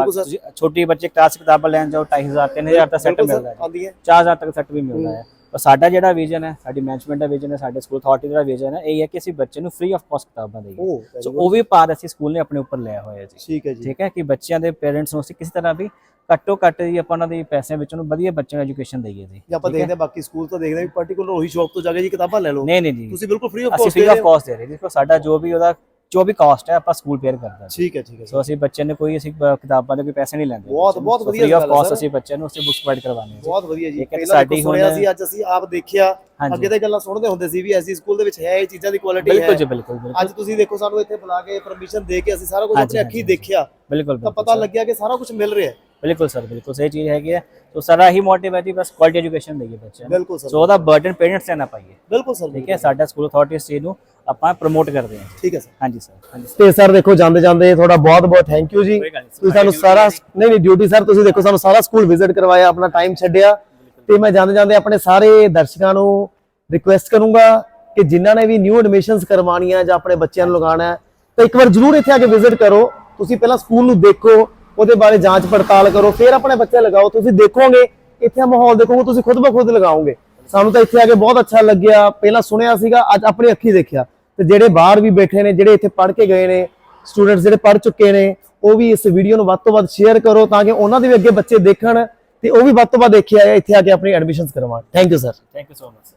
ਛੋਟੀ ਬੱਚੇ ਕਲਾਸ ਕਿਤਾਬਾਂ ਲੈਣ ਜਾਓ 2500 3000 ਦਾ ਸੈੱਟ ਮਿਲਦਾ ਹੈ 4000 ਤੱਕ ਸੈੱਟ ਵੀ ਮਿਲਦਾ ਹੈ। ਪਰ ਸਾਡਾ ਜਿਹੜਾ ਵਿਜ਼ਨ ਹੈ ਸਾਡੀ ਮੈਨੇਜਮੈਂਟ ਦਾ ਵਿਜ਼ਨ ਹੈ ਸਾਡੇ ਸਕੂਲ ਅਥਾਰਟੀ ਦਾ ਵਿਜ਼ਨ ਹੈ ਇਹ ਹੈ ਕਿ ਅਸੀਂ ਬੱਚੇ ਨੂੰ ਫ੍ਰੀ ਆਫ ਕਾਸਟ ਕਿਤਾਬਾਂ ਦੇਈਏ। ਸੋ। ਉਹ ਵੀ ਪਾਰ ਅਸੀਂ ਸਕੂਲ ਨੇ ਆਪਣੇ ਉੱਪਰ ਲਿਆ ਹੋਇਆ ਜੀ। ਠੀਕ ਹੈ ਜੀ। ਠੀਕ ਹੈ ਕਿ ਬੱਚਿਆਂ ਦੇ ਪੇਰੈਂਟਸ ਨੂੰ ਅਸੀਂ ਕਿਸੇ ਤਰ੍ਹਾਂ ਵੀ ਘੱਟੋ ਘੱਟ ਜੀ ਆਪਾਂ ਉਹਨਾਂ ਦੇ ਪੈਸਿਆਂ ਵਿੱਚੋਂ ਨੂੰ ਵਧੀਆ ਬੱਚਿਆਂ ਨੂੰ ਐਜੂਕੇਸ਼ਨ ਦਈਏ ਜੀ। ਆਪਾਂ ਹੈ? ਦੇਖਦੇ ਹਾਂ ਬਾਕੀ ਸਕੂਲ ਤਾਂ ਦੇਖਦੇ ਹਾਂ ਵੀ ਪਾਰਟਿਕੂਲਰ ਉਹੀ ਸ਼ੌਪ ਤੋਂ ਜਾ ਕੇ ਜੀ ਕਿਤਾਬਾਂ ਲੈ ਲਓ। ਨਹੀਂ ਨਹੀਂ ਜੀ। ਤੁਸੀਂ ਬਿਲਕੁਲ ਫ੍ਰੀ ਆਫ ਕਾਸਟ ਦੇ ਰਹੇ ਦੇਖੋ ਸਾਡਾ ਜੋ ਵੀ ਉਹਦਾ ਜੋ ਵੀ ਕਾਸਟ ਹੈ ਆਪਾਂ ਸਕੂਲ ਪੇਅਰ ਕਰਦਾ ਠੀਕ ਹੈ ਠੀਕ ਹੈ ਸੋ ਅਸੀਂ ਬੱਚੇ ਨੂੰ ਕੋਈ ਅਸੀਂ ਕਿਤਾਬਾਂ ਦੇ ਕੋਈ ਪੈਸੇ ਨਹੀਂ ਲੈਂਦੇ। ਬਹੁਤ- ਬਹੁਤ ਵਧੀਆ ਗੱਲ ਹੈ ਕਾਸਟ। ਅਸੀਂ ਬੱਚਿਆਂ ਨੂੰ ਅਸੀਂ ਬੁੱਕਸ ਪ੍ਰੋਵਾਈਡ ਕਰਵਾਉਂਦੇ ਹਾਂ। ਬਹੁਤ ਵਧੀਆ ਜੀ। ਸਾਡੀ ਹੁਣ- ਸੀ ਅੱਜ ਅਸੀਂ ਆਪ ਦੇਖਿਆ। ਅੱਗੇ ਤਾਂ ਗੱਲਾਂ ਸੁਣਦੇ ਹੁੰਦੇ ਸੀ ਵੀ ਐਸੀ ਸਕੂਲ ਦੇ ਵਿੱਚ ਹੈ ਇਹ ਚੀਜ਼ਾਂ ਦੀ ਕੁਆਲਿਟੀ ਬਿਲਕੁਲ ਜੀ ਬਿਲਕੁਲ ਅੱਜ ਤੁਸੀਂ ਦੇਖੋ ਸਾਨੂੰ ਇੱਥੇ ਬੁਲਾ ਕੇ ਪਰਮਿਸ਼ਨ ਦੇ ਕੇ ਅਸੀਂ ਸਾਰਾ ਕੁਝ ਆਪਣੀ ਅੱਖੀ ਦੇਖਿਆ। ਬਿਲਕੁਲ ਤਾਂ ਪਤਾ। ਲੱਗਿਆ ਕਿ ਸਾਰਾ ਕੁਝ ਮਿਲ ਰਿਹਾ ਹੈ। ਬਿਲਕੁਲ ਸਰ ਬਿਲਕੁਲ ਸਹੀ ਚੀਜ਼ ਹੈਗੀ ਹੈ। ਸੋ ਸਾਡਾ ਹੀ ਮੋਟਿਵ ਹੈ ਜੀ ਬਸ ਕੁਆਲਿਟੀ ਐਜੂਕੇਸ਼ਨ ਦੇਈਏ ਬੱਚਿਆਂ ਨੂੰ। ਬਿਲਕੁਲ ਸਰ ਸੋ ਉਹਦਾ ਬਰਡਨ ਪੇਰੈਂਟਸ ਤੇ ਨਾ ਪਾਈਏ। ਬਿਲਕੁਲ ਸਰ ਠੀਕ ਹੈ ਸਾਡਾ ਸਕੂਲ ਅਥਾਰਟੀ ਇਸ ਚੀਜ਼ ਨੂੰ ਆਪਾਂ ਪ੍ਰਮੋਟ ਕਰਦੇ ਹਾਂ। ਠੀਕ ਹੈ ਸਰ। ਹਾਂਜੀ ਸਰ ਹਾਂਜੀ ਤੇ ਸਰ ਦੇਖੋ ਜਾਂਦੇ ਜਾਂਦੇ ਤੁਹਾਡਾ ਬਹੁਤ ਬਹੁਤ ਥੈਂਕ ਯੂ ਜੀ ਤੁਸੀਂ ਸਾਨੂੰ ਸਾਰਾ ਨਹੀਂ। ਨਹੀਂ ਡਿਊਟੀ ਸਰ ਤੁਸੀਂ ਦੇਖੋ ਸਾਨੂੰ ਸਾਰਾ ਸਕੂਲ ਵਿਜ਼ਿਟ ਕਰਵਾਇਆ ਆਪਣਾ ਟਾਈਮ ਛੱਡਿਆ। ਤੇ ਮੈਂ ਜਾਂਦੇ ਜਾਂਦੇ ਆਪਣੇ ਸਾਰੇ ਦਰਸ਼ਕਾਂ ਨੂੰ ਰਿਕੁਐਸਟ ਕਰੂੰਗਾ ਕਿ ਜਿਨ੍ਹਾਂ ਨੇ ਵੀ ਨਿਊ ਐਡਮਿਸ਼ਨਸ ਕਰਵਾਣੀਆਂ ਜਾਂ ਆਪਣੇ ਬੱਚਿਆਂ ਨੂੰ ਲਗਾਉਣਾ ਹੈ ਤਾਂ ਇੱਕ ਵਾਰ ਜ਼ਰੂਰ ਇੱਥੇ ਆ ਕੇ ਵਿਜ਼ਿਟ ਕਰੋ। ਤੁਸੀਂ ਪਹਿਲਾਂ ਸਕੂਲ ਨੂੰ ਦੇਖੋ ਉਹਦੇ ਬਾਰੇ ਜਾਂਚ ਪੜਤਾਲ ਕਰੋ, ਫਿਰ ਆਪਣੇ ਬੱਚੇ ਲਗਾਓ, ਤੁਸੀਂ ਦੇਖੋਗੇ, ਇੱਥੇ ਮਾਹੌਲ ਦੇਖੋਗੇ, ਤੁਸੀਂ ਖੁਦ ਬ ਲਗਾਓਗੇ। ਸਾਨੂੰ ਤਾਂ ਇੱਥੇ ਆ ਕੇ ਬਹੁਤ ਅੱਛਾ ਲੱਗਿਆ, ਪਹਿਲਾਂ ਸੁਣਿਆ ਸੀਗਾ, ਅੱਜ ਆਪਣੀ ਅੱਖੀ ਦੇਖਿਆ। ਤੇ ਜਿਹੜੇ ਬਾਹਰ ਵੀ ਬੈਠੇ ਨੇ, ਜਿਹੜੇ ਇੱਥੇ ਪੜ੍ਹ ਕੇ ਗਏ ਨੇ ਸਟੂਡੈਂਟਸ ਜਿਹੜੇ ਪੜ੍ਹ ਚੁੱਕੇ ਨੇ, ਉਹ ਵੀ ਇਸ ਵੀਡੀਓ ਨੂੰ ਵੱਧ ਤੋਂ ਵੱਧ ਸ਼ੇਅਰ ਕਰੋ ਤਾਂ ਕਿ ਉਹਨਾਂ ਦੇ ਵੀ ਅੱਗੇ ਬੱਚੇ ਦੇਖਣ ਤੇ ਉਹ ਵੀ ਵੱਧ ਤੋਂ ਵੱਧ ਦੇਖਿਆ, ਇੱਥੇ ਆ ਕੇ ਆਪਣੀ ਐਡਮਿਸ਼ਨਸ ਕਰਵਾਉਣ। Thank you sir thank you so much sir